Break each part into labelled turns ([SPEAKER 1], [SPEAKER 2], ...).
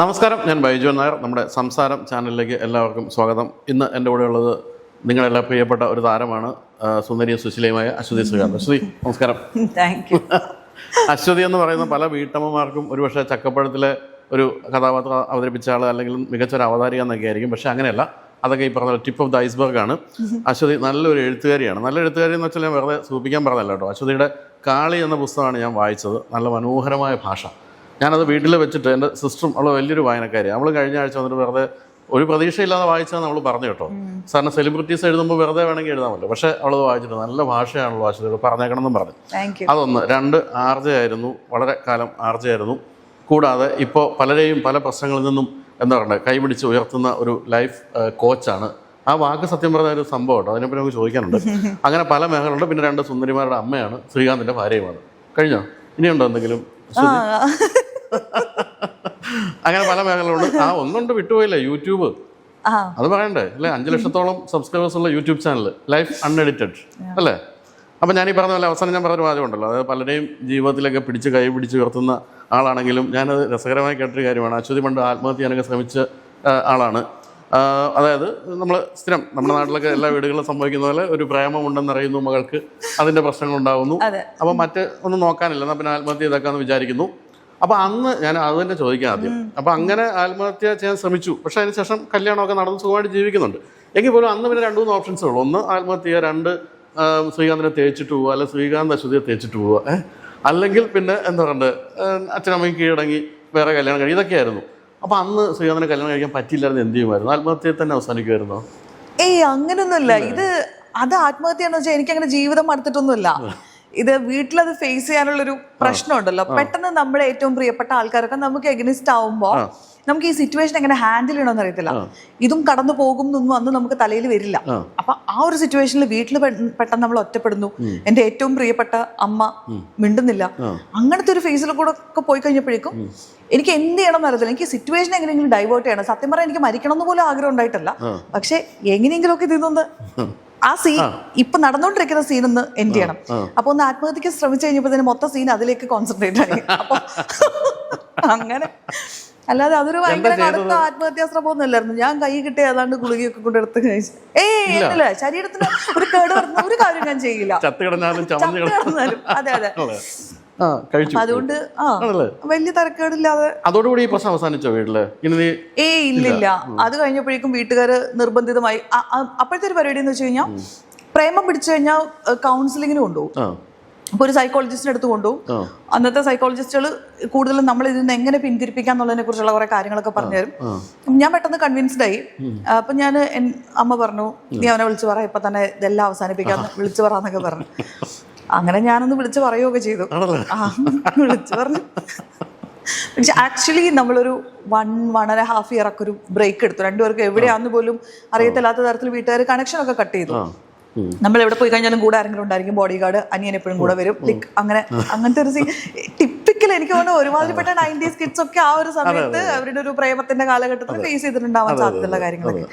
[SPEAKER 1] നമസ്കാരം ഞാൻ ബൈജു നായർ. നമ്മുടെ സംസാരം ചാനലിലേക്ക് എല്ലാവർക്കും സ്വാഗതം. ഇന്ന് എന്റെ കൂടെ ഉള്ളത് നിങ്ങളെല്ലാം പ്രിയപ്പെട്ട ഒരു താരമാണ് സുന്ദരി സുന്ദരിയും സുശീലയുമായ അശ്വതി ശ്രീകാന്ത്. അശ്വതി നമസ്കാരം.
[SPEAKER 2] താങ്ക് യു
[SPEAKER 1] അശ്വതി എന്ന് പറയുന്ന പല വീട്ടമ്മമാർക്കും ഒരുപക്ഷെ ചക്കപ്പഴത്തിലെ ഒരു കഥാപാത്രം അവതരിപ്പിച്ച ആൾ അല്ലെങ്കിൽ മികച്ച ഒരു അവതാരിക എന്നൊക്കെ ആയിരിക്കും. പക്ഷെ അങ്ങനെയല്ല അതൊക്കെ ഈ പറഞ്ഞ ടിപ്പ് ഓഫ് ദ ഐസ്ബർഗ് ആണ്. അശ്വതി നല്ലൊരു എഴുത്തുകാരിയാണ്. നല്ല എഴുത്തുകാരി എന്ന് വെച്ചാൽ ഞാൻ വെറുതെ സൂപ്പിക്കാൻ പറഞ്ഞല്ല കേട്ടോ. അശ്വതിയുടെ കാളി എന്ന പുസ്തകമാണ് ഞാൻ വായിച്ചത്. നല്ല മനോഹരമായ ഭാഷ. ഞാനത് വീട്ടിൽ വെച്ചിട്ട് എന്റെ സിസ്റ്ററും അവൾ വലിയൊരു വായനക്കാരിയാണ് നമ്മൾ കഴിഞ്ഞ ആഴ്ച വന്നിട്ട് വെറുതെ ഒരു പ്രതീക്ഷയില്ലാതെ വായിച്ചാൽ നമ്മൾ പറഞ്ഞു കേട്ടോ. സാറിന് സെലിബ്രിറ്റീസ് എഴുതുമ്പോൾ വെറുതെ വേണമെങ്കിൽ എഴുതാമല്ലോ പക്ഷേ അവൾ വായിച്ചിട്ട് നല്ല ഭാഷയാണല്ലോ അശ്വതി പറഞ്ഞേക്കണം എന്നും പറഞ്ഞു അതൊന്ന്. രണ്ട് ആർജയായിരുന്നു. വളരെ കാലം ആർജയായിരുന്നു. കൂടാതെ ഇപ്പോൾ പലരെയും പല പ്രശ്നങ്ങളിൽ നിന്നും എന്താ പറയുക കൈപിടിച്ച് ഉയർത്തുന്ന ഒരു ലൈഫ് കോച്ചാണ്. ആ വാക്ക് സത്യം പറഞ്ഞ ഒരു സംഭവം കേട്ടോ. അതിനെപ്പറ്റി നമുക്ക് ചോദിക്കാനുണ്ട്. അങ്ങനെ പല മേഖലകളുണ്ട്. പിന്നെ രണ്ട് സുന്ദരിമാരുടെ അമ്മയാണ് ശ്രീകാന്തിന്റെ ഭാര്യയുമാണ്. കഴിഞ്ഞോ? ഇനിയുണ്ടോ എന്തെങ്കിലും? അങ്ങനെ പല മേഖലകളുണ്ട്. ആ ഒന്നുണ്ട് വിട്ടുപോയില്ലേ യൂട്യൂബ്. അത് പറയണ്ടേ അല്ലേ? അഞ്ച് ലക്ഷത്തോളം സബ്സ്ക്രൈബേഴ്സ് ഉള്ള യൂട്യൂബ് ചാനൽ ലൈഫ് അൺഎഡിറ്റഡ് അല്ലേ? അപ്പം ഞാൻ ഈ പറഞ്ഞ പോലെ അവസാനം ഞാൻ പറഞ്ഞൊരു വാചകം ഉണ്ടല്ലോ അതായത് പലരെയും ജീവിതത്തിലൊക്കെ പിടിച്ച് കൈ പിടിച്ച് ഉയർത്തുന്ന ആളാണെങ്കിലും ഞാനത് രസകരമായി കേട്ടൊരു കാര്യമാണ്. അശ്വതി പണ്ട് ആത്മഹത്യ ചെയ്യാനൊക്കെ ശ്രമിച്ച ആളാണ്. അതായത് നമ്മൾ സ്ഥിരം നമ്മുടെ നാട്ടിലൊക്കെ എല്ലാ വീടുകളിലും സംഭവിക്കുന്ന പോലെ ഒരു പ്രേമമുണ്ടെന്നറിയുന്നു മകൾക്ക്. അതിന്റെ പ്രശ്നങ്ങളുണ്ടാകുന്നു അപ്പം മറ്റ് ഒന്നും നോക്കാനില്ല. എന്നാൽ പിന്നെ ആത്മഹത്യ ചെയ്തേക്കാന്ന് വിചാരിക്കുന്നു. അപ്പോൾ അന്ന് ഞാൻ അത് തന്നെ ചോദിക്കാം ആദ്യം. അപ്പൊ അങ്ങനെ ആത്മഹത്യ ചെയ്യാൻ ശ്രമിച്ചു. പക്ഷെ അതിനുശേഷം കല്യാണമൊക്കെ നടന്ന് സുഖമായിട്ട് ജീവിക്കുന്നുണ്ട്. എങ്കിൽ പോലും അന്ന് പിന്നെ രണ്ട് മൂന്ന് ഓപ്ഷൻസ് ഉള്ളൂ. ഒന്ന് ആത്മഹത്യ രണ്ട് ശ്രീകാന്തിനെ തേച്ചിട്ട് പോവുക അല്ലെ ശ്രീകാന്ത് അശ്വതിയെ തേച്ചിട്ട് പോവുക? അല്ലെങ്കിൽ പിന്നെ എന്താ പറയുക അച്ഛനമ്മയും കീഴടങ്ങി വേറെ കല്യാണം കഴിയും ഇതൊക്കെയായിരുന്നു. അപ്പൊ അന്ന് ശ്രീകാന്തിനെ കല്യാണം കഴിക്കാൻ പറ്റില്ലായിരുന്നു എന്ത് ചെയ്യുമായിരുന്നു? ആത്മഹത്യയെ തന്നെ അവസാനിക്കുമായിരുന്നു?
[SPEAKER 2] ഏയ് അങ്ങനൊന്നുമില്ല. ഇത് അത് ആത്മഹത്യ വെച്ചാൽ എനിക്ക് അങ്ങനെ ജീവിതം മടുത്തിട്ടൊന്നുമില്ല. ഇത് വീട്ടിലത് ഫേസ് ചെയ്യാനുള്ള ഒരു പ്രശ്നമുണ്ടല്ലോ. പെട്ടെന്ന് നമ്മുടെ ഏറ്റവും പ്രിയപ്പെട്ട ആൾക്കാരൊക്കെ നമുക്ക് എഗനിസ്റ്റ് ആവുമ്പോ നമുക്ക് ഈ സിറ്റുവേഷൻ എങ്ങനെ ഹാൻഡിൽ ചെയ്യണമെന്ന് അറിയത്തില്ല. ഇതും കടന്നു പോകും എന്നൊന്നും അന്ന് നമുക്ക് തലയിൽ വരില്ല. അപ്പൊ ആ ഒരു സിറ്റുവേഷനിൽ വീട്ടിൽ പെട്ടെന്ന് നമ്മൾ ഒറ്റപ്പെടുന്നു. എന്റെ ഏറ്റവും പ്രിയപ്പെട്ട അമ്മ മിണ്ടുന്നില്ല. അങ്ങനത്തെ ഒരു ഫേസിൽ കൂടെ ഒക്കെ പോയി കഴിഞ്ഞപ്പോഴേക്കും എനിക്ക് എന്ത് ചെയ്യണം എന്നറിയത്തില്ല എനിക്ക് സിറ്റുവേഷൻ എങ്ങനെയെങ്കിലും ഡൈവേർട്ട് ചെയ്യണം. സത്യം പറഞ്ഞാൽ എനിക്ക് മരിക്കണം എന്ന് പോലും ആഗ്രഹം ഉണ്ടായിട്ടല്ല. പക്ഷെ എങ്ങനെയെങ്കിലുമൊക്കെ ഒക്കെ ഇതിന്നൊന്ന് ആ സീൻ ഇപ്പൊ നടന്നുകൊണ്ടിരിക്കുന്ന സീൻ ഒന്ന് എൻഡ് ചെയ്യണം. അപ്പൊ ഒന്ന് ആത്മഹത്യക്ക് ശ്രമിച്ചു കഴിഞ്ഞപ്പോ തന്നെ മൊത്തം സീൻ അതിലേക്ക് കോൺസെൻട്രേറ്റ് ആയി. അപ്പൊ അങ്ങനെ. അല്ലാതെ അതൊരു ഭയങ്കര കടുത്ത ആത്മഹത്യാ ശ്രമം ഒന്നും അല്ലായിരുന്നു ഞാൻ കൈ കിട്ടിയ ഏതാണ്ട് ഗുളികയൊക്കെ കൊണ്ടെടുത്ത് കഴിച്ചു. ഏയ് ശരീരത്തിന് ഒരു കേട് വരുന്ന ഒരു കാര്യം ഞാൻ ചെയ്യില്ല.
[SPEAKER 1] ചത്തു കിടന്നാലും
[SPEAKER 2] അതെ. അതെ.
[SPEAKER 1] കഴിച്ചു.
[SPEAKER 2] അതുകൊണ്ട് വലിയ തരക്കേടില്ലാതെ
[SPEAKER 1] അതോടുകൂടി ഈ പ്രശ്നം അവസാനിച്ചോ വീട്ടിൽ?
[SPEAKER 2] ഏയ് ഇല്ലില്ല അത് കഴിഞ്ഞപ്പോഴേക്കും വീട്ടുകാര് നിർബന്ധിതമായി അപ്പോഴത്തെ ഒരു പരിപാടി എന്ന് വെച്ച് കഴിഞ്ഞാൽ പ്രേമം പിടിച്ചു കഴിഞ്ഞാൽ കൗൺസിലിങ്ങിന് കൊണ്ടുപോകും അപ്പൊ ഒരു സൈക്കോളജിസ്റ്റിന് അടുത്ത് കൊണ്ടുപോകും അന്നത്തെ സൈക്കോളജിസ്റ്റുകൾ കൂടുതലും നമ്മൾ ഇതിൽ നിന്ന് എങ്ങനെ പിന്തിരിപ്പിക്കാം എന്നുള്ളതിനെ കുറിച്ചുള്ള കുറെ കാര്യങ്ങളൊക്കെ പറഞ്ഞുതരും ഞാൻ പെട്ടെന്ന് കൺവിൻസ്ഡ് ആയി. അപ്പൊ ഞാൻ അമ്മ പറഞ്ഞു നീ അവനെ വിളിച്ചു പറ ഇപ്പൊ തന്നെ ഇതെല്ലാം അവസാനിപ്പിക്കാന്ന് വിളിച്ചു പറയാന്നൊക്കെ പറഞ്ഞു. അങ്ങനെ ഞാനൊന്ന് വിളിച്ചു പറയുകയൊക്കെ ചെയ്തു. വിളിച്ചു പറഞ്ഞു. പക്ഷെ ആക്ച്വലി നമ്മളൊരു one one and half year ഒക്കെ ഒരു ബ്രേക്ക് എടുത്തു. രണ്ടുപേർക്ക് എവിടെയാന്ന് പോലും അറിയത്തില്ലാത്ത തരത്തിൽ വീട്ടുകാർ കണക്ഷൻ ഒക്കെ കട്ട് ചെയ്തു. നമ്മൾ എവിടെ പോയി കഴിഞ്ഞാലും കൂടെ ആരെങ്കിലും ഉണ്ടായിരിക്കും. ബോഡി ഗാർഡ് അനിയൻ എപ്പോഴും കൂടെ വരും. ലൈക്ക് അങ്ങനെ അങ്ങനത്തെ ഒരു സീൻ ടിപ്പിക്കൽ എനിക്ക് തോന്നുന്നു ഒരുമാതിരിപ്പെട്ട നയന്റീസ് കിഡ്സ് ഒക്കെ ആ ഒരു സമയത്ത് അവരുടെ ഒരു പ്രേമത്തിന്റെ കാലഘട്ടത്തിൽ ഫേസ് ചെയ്തിട്ടുണ്ടാവാൻ സാധ്യതയുള്ള കാര്യങ്ങളൊക്കെ.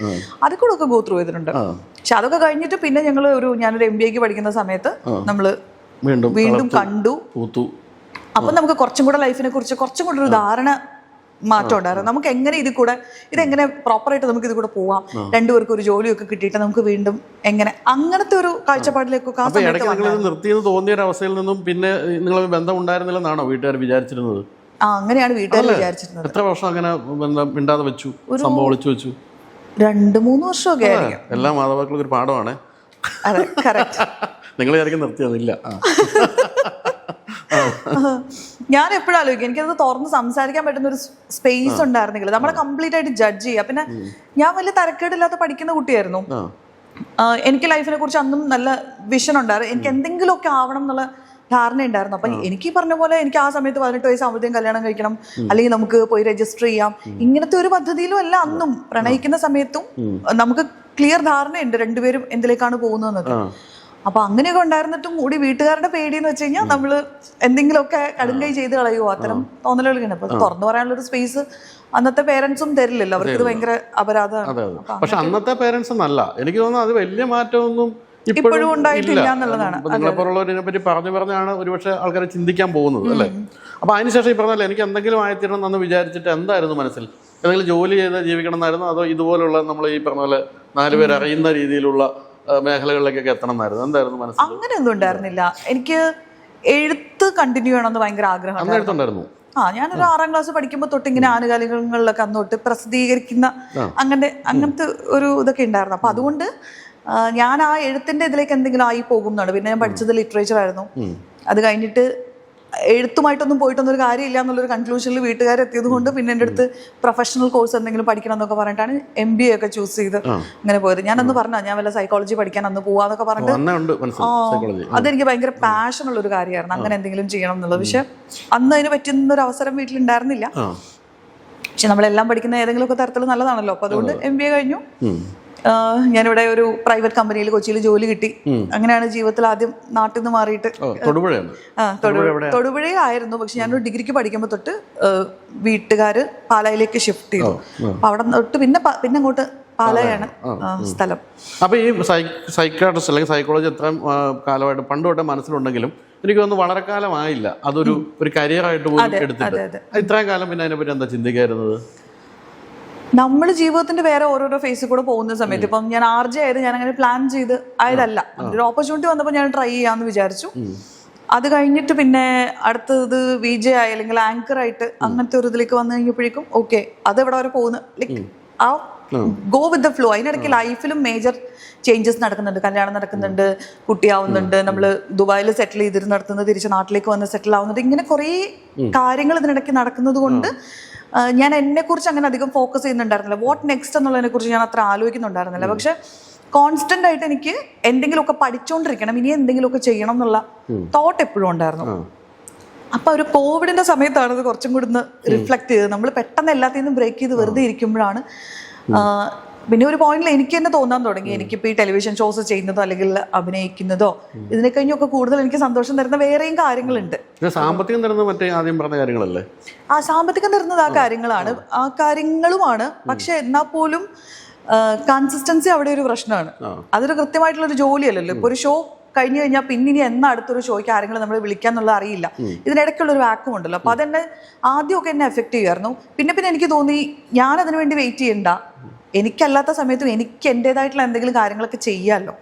[SPEAKER 2] അതിൽ കൂടെ ഒക്കെ ഗോത്രൂ ചെയ്തിട്ടുണ്ട്. പക്ഷെ അതൊക്കെ കഴിഞ്ഞിട്ട് പിന്നെ ഞങ്ങൾ ഒരു ഞാനൊരു എം ബി എക്ക് പഠിക്കുന്ന സമയത്ത് നമ്മൾ
[SPEAKER 1] വീണ്ടും
[SPEAKER 2] വീണ്ടും കണ്ടു. അപ്പൊ നമുക്ക് കുറച്ചും കൂടെ ലൈഫിനെ കുറിച്ച് കുറച്ചും കൂടെ ഒരു ധാരണ മാറ്റം ഉണ്ടായിരുന്നു. നമുക്ക് എങ്ങനെ ഇതിൽ കൂടെ ഇതെങ്ങനെ പ്രോപ്പറായിട്ട് നമുക്ക് ഇത് കൂടെ പോവാം? രണ്ടുപേർക്ക് ഒരു ജോലിയൊക്കെ കിട്ടിയിട്ട് നമുക്ക് വീണ്ടും എങ്ങനെ അങ്ങനത്തെ ഒരു കാഴ്ചപ്പാടിലേക്കൊക്കെ ആ സമയത്ത്
[SPEAKER 1] നിർത്തിയെന്ന് തോന്നിയ ഒരു അവസ്ഥയിൽ നിന്നും പിന്നെ നിങ്ങൾ ബന്ധം ഉണ്ടായിരുന്നില്ലെന്നാണോ വീട്ടുകാർ വിചാരിച്ചിരുന്നത്?
[SPEAKER 2] ആ അങ്ങനെയാണ് വീട്ടുകാർ വിചാരിച്ചിരുന്നത്.
[SPEAKER 1] എത്ര വർഷം അങ്ങനെ ബന്ധം മിണ്ടാതെ വെച്ചു സംഭവം ഒളിച്ചു വെച്ചു?
[SPEAKER 2] രണ്ട് മൂന്ന് വർഷമൊക്കെ
[SPEAKER 1] എല്ലാ മാതാപിതാക്കൾക്കും ഒരു പാഠമാണ്.
[SPEAKER 2] അതെ കറക്റ്റ്
[SPEAKER 1] നിങ്ങൾ വിചാരിക്കും നിർത്തിയതില്ല.
[SPEAKER 2] ഞാൻ എപ്പോഴും ആലോചിക്കും. എനിക്കത് തുറന്ന് സംസാരിക്കാൻ പറ്റുന്ന ഒരു സ്പേസ് ഉണ്ടായിരുന്നെങ്കിൽ നമ്മളെ കംപ്ലീറ്റ് ആയിട്ട് ജഡ്ജ് ചെയ്യുക. പിന്നെ ഞാൻ വലിയ തരക്കേടില്ലാത്ത പഠിക്കുന്ന കുട്ടിയായിരുന്നു. എനിക്ക് ലൈഫിനെ കുറിച്ച് അന്നും നല്ല വിഷൻ ഉണ്ടായിരുന്നു. എനിക്ക് എന്തെങ്കിലുമൊക്കെ ആവണം എന്നുള്ള ധാരണ ഉണ്ടായിരുന്നു അപ്പൊ എനിക്ക് ഈ പറഞ്ഞ പോലെ എനിക്ക് ആ സമയത്ത് പതിനെട്ട് വയസ്സാകുമ്പോഴത്തേക്കും കല്യാണം കഴിക്കണം. അല്ലെങ്കിൽ നമുക്ക് പോയി രജിസ്റ്റർ ചെയ്യാം. ഇങ്ങനത്തെ ഒരു പദ്ധതിയിലും അല്ല അന്നും പ്രണയിക്കുന്ന സമയത്തും നമുക്ക് ക്ലിയർ ധാരണയുണ്ട്. രണ്ടുപേരും എന്തിലേക്കാണ് പോകുന്നതെന്നൊക്കെ. അപ്പൊ അങ്ങനെയൊക്കെ ഉണ്ടായിരുന്നിട്ടും കൂടി വീട്ടുകാരുടെ പേടി എന്ന് വെച്ച് കഴിഞ്ഞാൽ നമ്മൾ എന്തെങ്കിലുമൊക്കെ കടുങ്കൈ ചെയ്ത് കളയുമോ അത്തരം തോന്നലുകൾ അപ്പൊ തുറന്നു പറയാനുള്ള ഒരു സ്പേസ് അന്നത്തെ പേരൻസും തരില്ലല്ലോ. അവർക്ക് ഇത് ഭയങ്കര അപരാധമാണ്.
[SPEAKER 1] പക്ഷെ അന്നത്തെ പേരൻസ് നല്ല എനിക്ക് തോന്നുന്നു അത് വലിയ മാറ്റമൊന്നും
[SPEAKER 2] ഇപ്പോഴും ഉണ്ടായിട്ടില്ല എന്നുള്ളതാണ്.
[SPEAKER 1] പറ്റി പറഞ്ഞു പറഞ്ഞാണ് ഒരുപക്ഷെ ആൾക്കാരെ ചിന്തിക്കാൻ പോകുന്നത് അല്ലേ? അപ്പൊ അതിനുശേഷം ഈ പറഞ്ഞല്ലേ എനിക്ക് എന്തെങ്കിലും ആയിത്തീരണം എന്ന് വിചാരിച്ചിട്ട് എന്തായിരുന്നു മനസ്സിൽ? എന്തെങ്കിലും ജോലി ചെയ്ത് ജീവിക്കണം എന്നായിരുന്നു? അതോ ഇതുപോലുള്ള നമ്മൾ ഈ പറഞ്ഞ പോലെ നാലുപേർ അറിയുന്ന രീതിയിലുള്ള മേഖലകളിലേക്കൊക്കെ എത്തണം എന്നായിരുന്നു എന്തായിരുന്നു മനസ്സിൽ?
[SPEAKER 2] അങ്ങനെയൊന്നും ഉണ്ടായിരുന്നില്ല. എനിക്ക് എഴുത്ത് കണ്ടിന്യൂ ചെയ്യണമെന്ന് ഭയങ്കര ആഗ്രഹം
[SPEAKER 1] അന്ന്
[SPEAKER 2] ആ ഞാനൊരു ആറാം ക്ലാസ് പഠിക്കുമ്പോൾ തൊട്ട് ഇങ്ങനെ ആനുകാലികങ്ങളിലൊക്കെ അന്ന് തൊട്ട് പ്രസിദ്ധീകരിക്കുന്ന അങ്ങനെ അങ്ങനത്തെ ഒരു ഇതൊക്കെ ഉണ്ടായിരുന്നു. അപ്പൊ അതുകൊണ്ട് ഞാൻ ആ എഴുത്തിന്റെ ഇതിലേക്ക് എന്തെങ്കിലും ആയി പോകും എന്നാണ്. പിന്നെ ഞാൻ പഠിച്ചത് ലിറ്ററേച്ചർ ആയിരുന്നു. അത് കഴിഞ്ഞിട്ട് എഴുത്തുമായിട്ടൊന്നും പോയിട്ടൊന്നും ഒരു കാര്യമില്ല എന്നുള്ളൊരു കൺക്ലൂഷനിൽ വീട്ടുകാർ എത്തിയത് കൊണ്ട് പിന്നെ എന്റെ അടുത്ത് പ്രൊഫഷണൽ കോഴ്സ് എന്തെങ്കിലും പഠിക്കണം എന്നൊക്കെ പറഞ്ഞിട്ടാണ് എം ബി എ ഒക്കെ ചൂസ് ചെയ്ത് അങ്ങനെ പോയത്. ഞാൻ അന്ന് പറഞ്ഞോ ഞാൻ വല്ല സൈക്കോളജി പഠിക്കാൻ അന്ന് പോവാന്നൊക്കെ പറഞ്ഞിട്ട്. അതെനിക്ക് ഭയങ്കര പാഷൻ ഉള്ള ഒരു കാര്യമായിരുന്നു അങ്ങനെ എന്തെങ്കിലും ചെയ്യണം എന്നുള്ളത്. പക്ഷെ അന്ന് അതിന് പറ്റുന്ന ഒരു അവസരം വീട്ടിലുണ്ടായിരുന്നില്ല. പക്ഷെ നമ്മളെല്ലാം പഠിക്കുന്ന ഏതെങ്കിലും ഒക്കെ തരത്തിൽ നല്ലതാണല്ലോ. അപ്പൊ അതുകൊണ്ട് എം ബി എ കഴിഞ്ഞു. ഞാനിവിടെ ഒരു പ്രൈവറ്റ് കമ്പനിയിൽ കൊച്ചിയിൽ ജോലി കിട്ടി. അങ്ങനെയാണ് ജീവിതത്തിൽ ആദ്യം നാട്ടിൽ നിന്ന് മാറിയിട്ട് തൊടുപുഴയായിരുന്നു പക്ഷെ ഞാനൊരു ഡിഗ്രിക്ക് പഠിക്കുമ്പോൾ തൊട്ട് വീട്ടുകാർ വീട്ടുകാര് പാലായിലേക്ക് ഷിഫ്റ്റ് ചെയ്തു. അപ്പൊ അവിടെ തൊട്ട് പിന്നെ പിന്നെ അങ്ങോട്ട് പാലായാണ് സ്ഥലം.
[SPEAKER 1] അപ്പൊ ഈ സൈക്കാട്രിസ്റ്റ് അല്ലെങ്കിൽ സൈക്കോളജി എത്ര കാലമായിട്ട് പണ്ട് തൊട്ടേ മനസ്സിലുണ്ടെങ്കിലും എനിക്ക് തോന്നുന്നു വളരെ കാലമായില്ല. അതൊരു ഒരു കരിയറായിട്ട് പോലും എടുത്തിട്ട്. ഇത്രയും കാലം പിന്നെ അതിനെപ്പറ്റി എന്താ ചിന്തിക്കായിരുന്നത്?
[SPEAKER 2] നമ്മൾ ജീവിതത്തിന്റെ വേറെ ഓരോരോ ഫേസിൽ കൂടെ പോകുന്ന സമയത്ത് ഇപ്പം ഞാൻ ആർജി ആയത് ഞാൻ അങ്ങനെ പ്ലാൻ ചെയ്ത് ആയതല്ല. ഒരു ഓപ്പർച്യൂണിറ്റി വന്നപ്പോൾ ഞാൻ ട്രൈ ചെയ്യാന്ന് വിചാരിച്ചു. അത് കഴിഞ്ഞിട്ട് പിന്നെ അടുത്തത് വി ജെ ആയി അല്ലെങ്കിൽ ആങ്കർ ആയിട്ട് അങ്ങനത്തെ ഒരു ഇതിലേക്ക് വന്നു കഴിഞ്ഞപ്പോഴേക്കും ഓക്കെ അത് എവിടെ വരെ പോകുന്നു. ലൈക്ക് ആ ഗോ വിത്ത് ദ ഫ്ലോ അതിനിടയ്ക്ക് ലൈഫിലും മേജർ ചേഞ്ചസ് നടക്കുന്നുണ്ട്. കല്യാണം നടക്കുന്നുണ്ട്. കുട്ടിയാവുന്നുണ്ട്. നമ്മൾ ദുബായിൽ സെറ്റിൽ ചെയ്തിരുന്നിടത്തുനിന്ന് തിരിച്ച് നാട്ടിലേക്ക് വന്ന് സെറ്റിൽ ആവുന്നുണ്ട് ഇങ്ങനെ കുറേ കാര്യങ്ങൾ ഇതിനിടയ്ക്ക് നടക്കുന്നത് കൊണ്ട് ഞാൻ എന്നെ കുറിച്ച് അങ്ങനെ അധികം ഫോക്കസ് ചെയ്യുന്നുണ്ടായിരുന്നില്ല. വാട്ട് നെക്സ്റ്റ് എന്നുള്ളതിനെ കുറിച്ച് ഞാൻ അത്ര ആലോചിക്കുന്നുണ്ടായിരുന്നില്ല. പക്ഷെ കോൺസ്റ്റന്റ് ആയിട്ട് എനിക്ക് എന്തെങ്കിലുമൊക്കെ പഠിച്ചുകൊണ്ടിരിക്കണം ഇനി എന്തെങ്കിലുമൊക്കെ ചെയ്യണം എന്നുള്ള തോട്ട് എപ്പോഴും ഉണ്ടായിരുന്നു. അപ്പൊ ഒരു കോവിഡിന്റെ സമയത്താണ് അത് കുറച്ചും കൂടി ഒന്ന് റിഫ്ലക്ട് ചെയ്തത്. നമ്മൾ പെട്ടെന്ന് എല്ലാത്തിൽ നിന്നും ബ്രേക്ക് ചെയ്ത് വെറുതെ ഇരിക്കുമ്പോഴാണ് പിന്നെ ഒരു പോയിന്റിൽ എനിക്ക് തന്നെ തോന്നാൻ തുടങ്ങി. എനിക്കിപ്പോൾ ഈ ടെലിവിഷൻ ഷോസ് ചെയ്യുന്നതോ അല്ലെങ്കിൽ അഭിനയിക്കുന്നതോ ഇതിനെ കഴിഞ്ഞൊക്കെ കൂടുതൽ എനിക്ക് സന്തോഷം തരുന്ന വേറെയും കാര്യങ്ങളുണ്ട്.
[SPEAKER 1] സാമ്പത്തികം തരുന്നത് മറ്റേ ആദ്യം പറഞ്ഞ കാര്യങ്ങളല്ലേ?
[SPEAKER 2] ആ സാമ്പത്തികം തരുന്നത് ആ കാര്യങ്ങളാണ്. ആ. കാര്യങ്ങളുമാണ്. പക്ഷെ എന്നാ പോലും കൺസിസ്റ്റൻസി അവിടെ ഒരു പ്രശ്നമാണ്. അതൊരു കൃത്യമായിട്ടുള്ള ഒരു ജോലിയല്ലല്ലോ ഇപ്പൊ ഒരു ഷോ കഴിഞ്ഞു കഴിഞ്ഞാൽ പിന്നെ ഇനി എന്നാ അടുത്തൊരു ഷോയ്ക്ക് ആരെങ്കിലും നമ്മൾ വിളിക്കാന്നുള്ളത് അറിയില്ല. ഇതിനിടയ്ക്കുള്ള ഒരു വാക്കും ഉണ്ടല്ലോ. അപ്പൊ അതെന്നെ ആദ്യമൊക്കെ എന്നെ എഫക്ട് ചെയ്യുമായിരുന്നു. പിന്നെ പിന്നെ എനിക്ക് തോന്നി ഞാൻ അതിനു വേണ്ടി വെയിറ്റ് ചെയ്യണ്ട. എനിക്കല്ലാത്ത സമയത്തും എനിക്ക് എന്റെതായിട്ടുള്ള എന്തെങ്കിലും കാര്യങ്ങളൊക്കെ ചെയ്യാമല്ലോ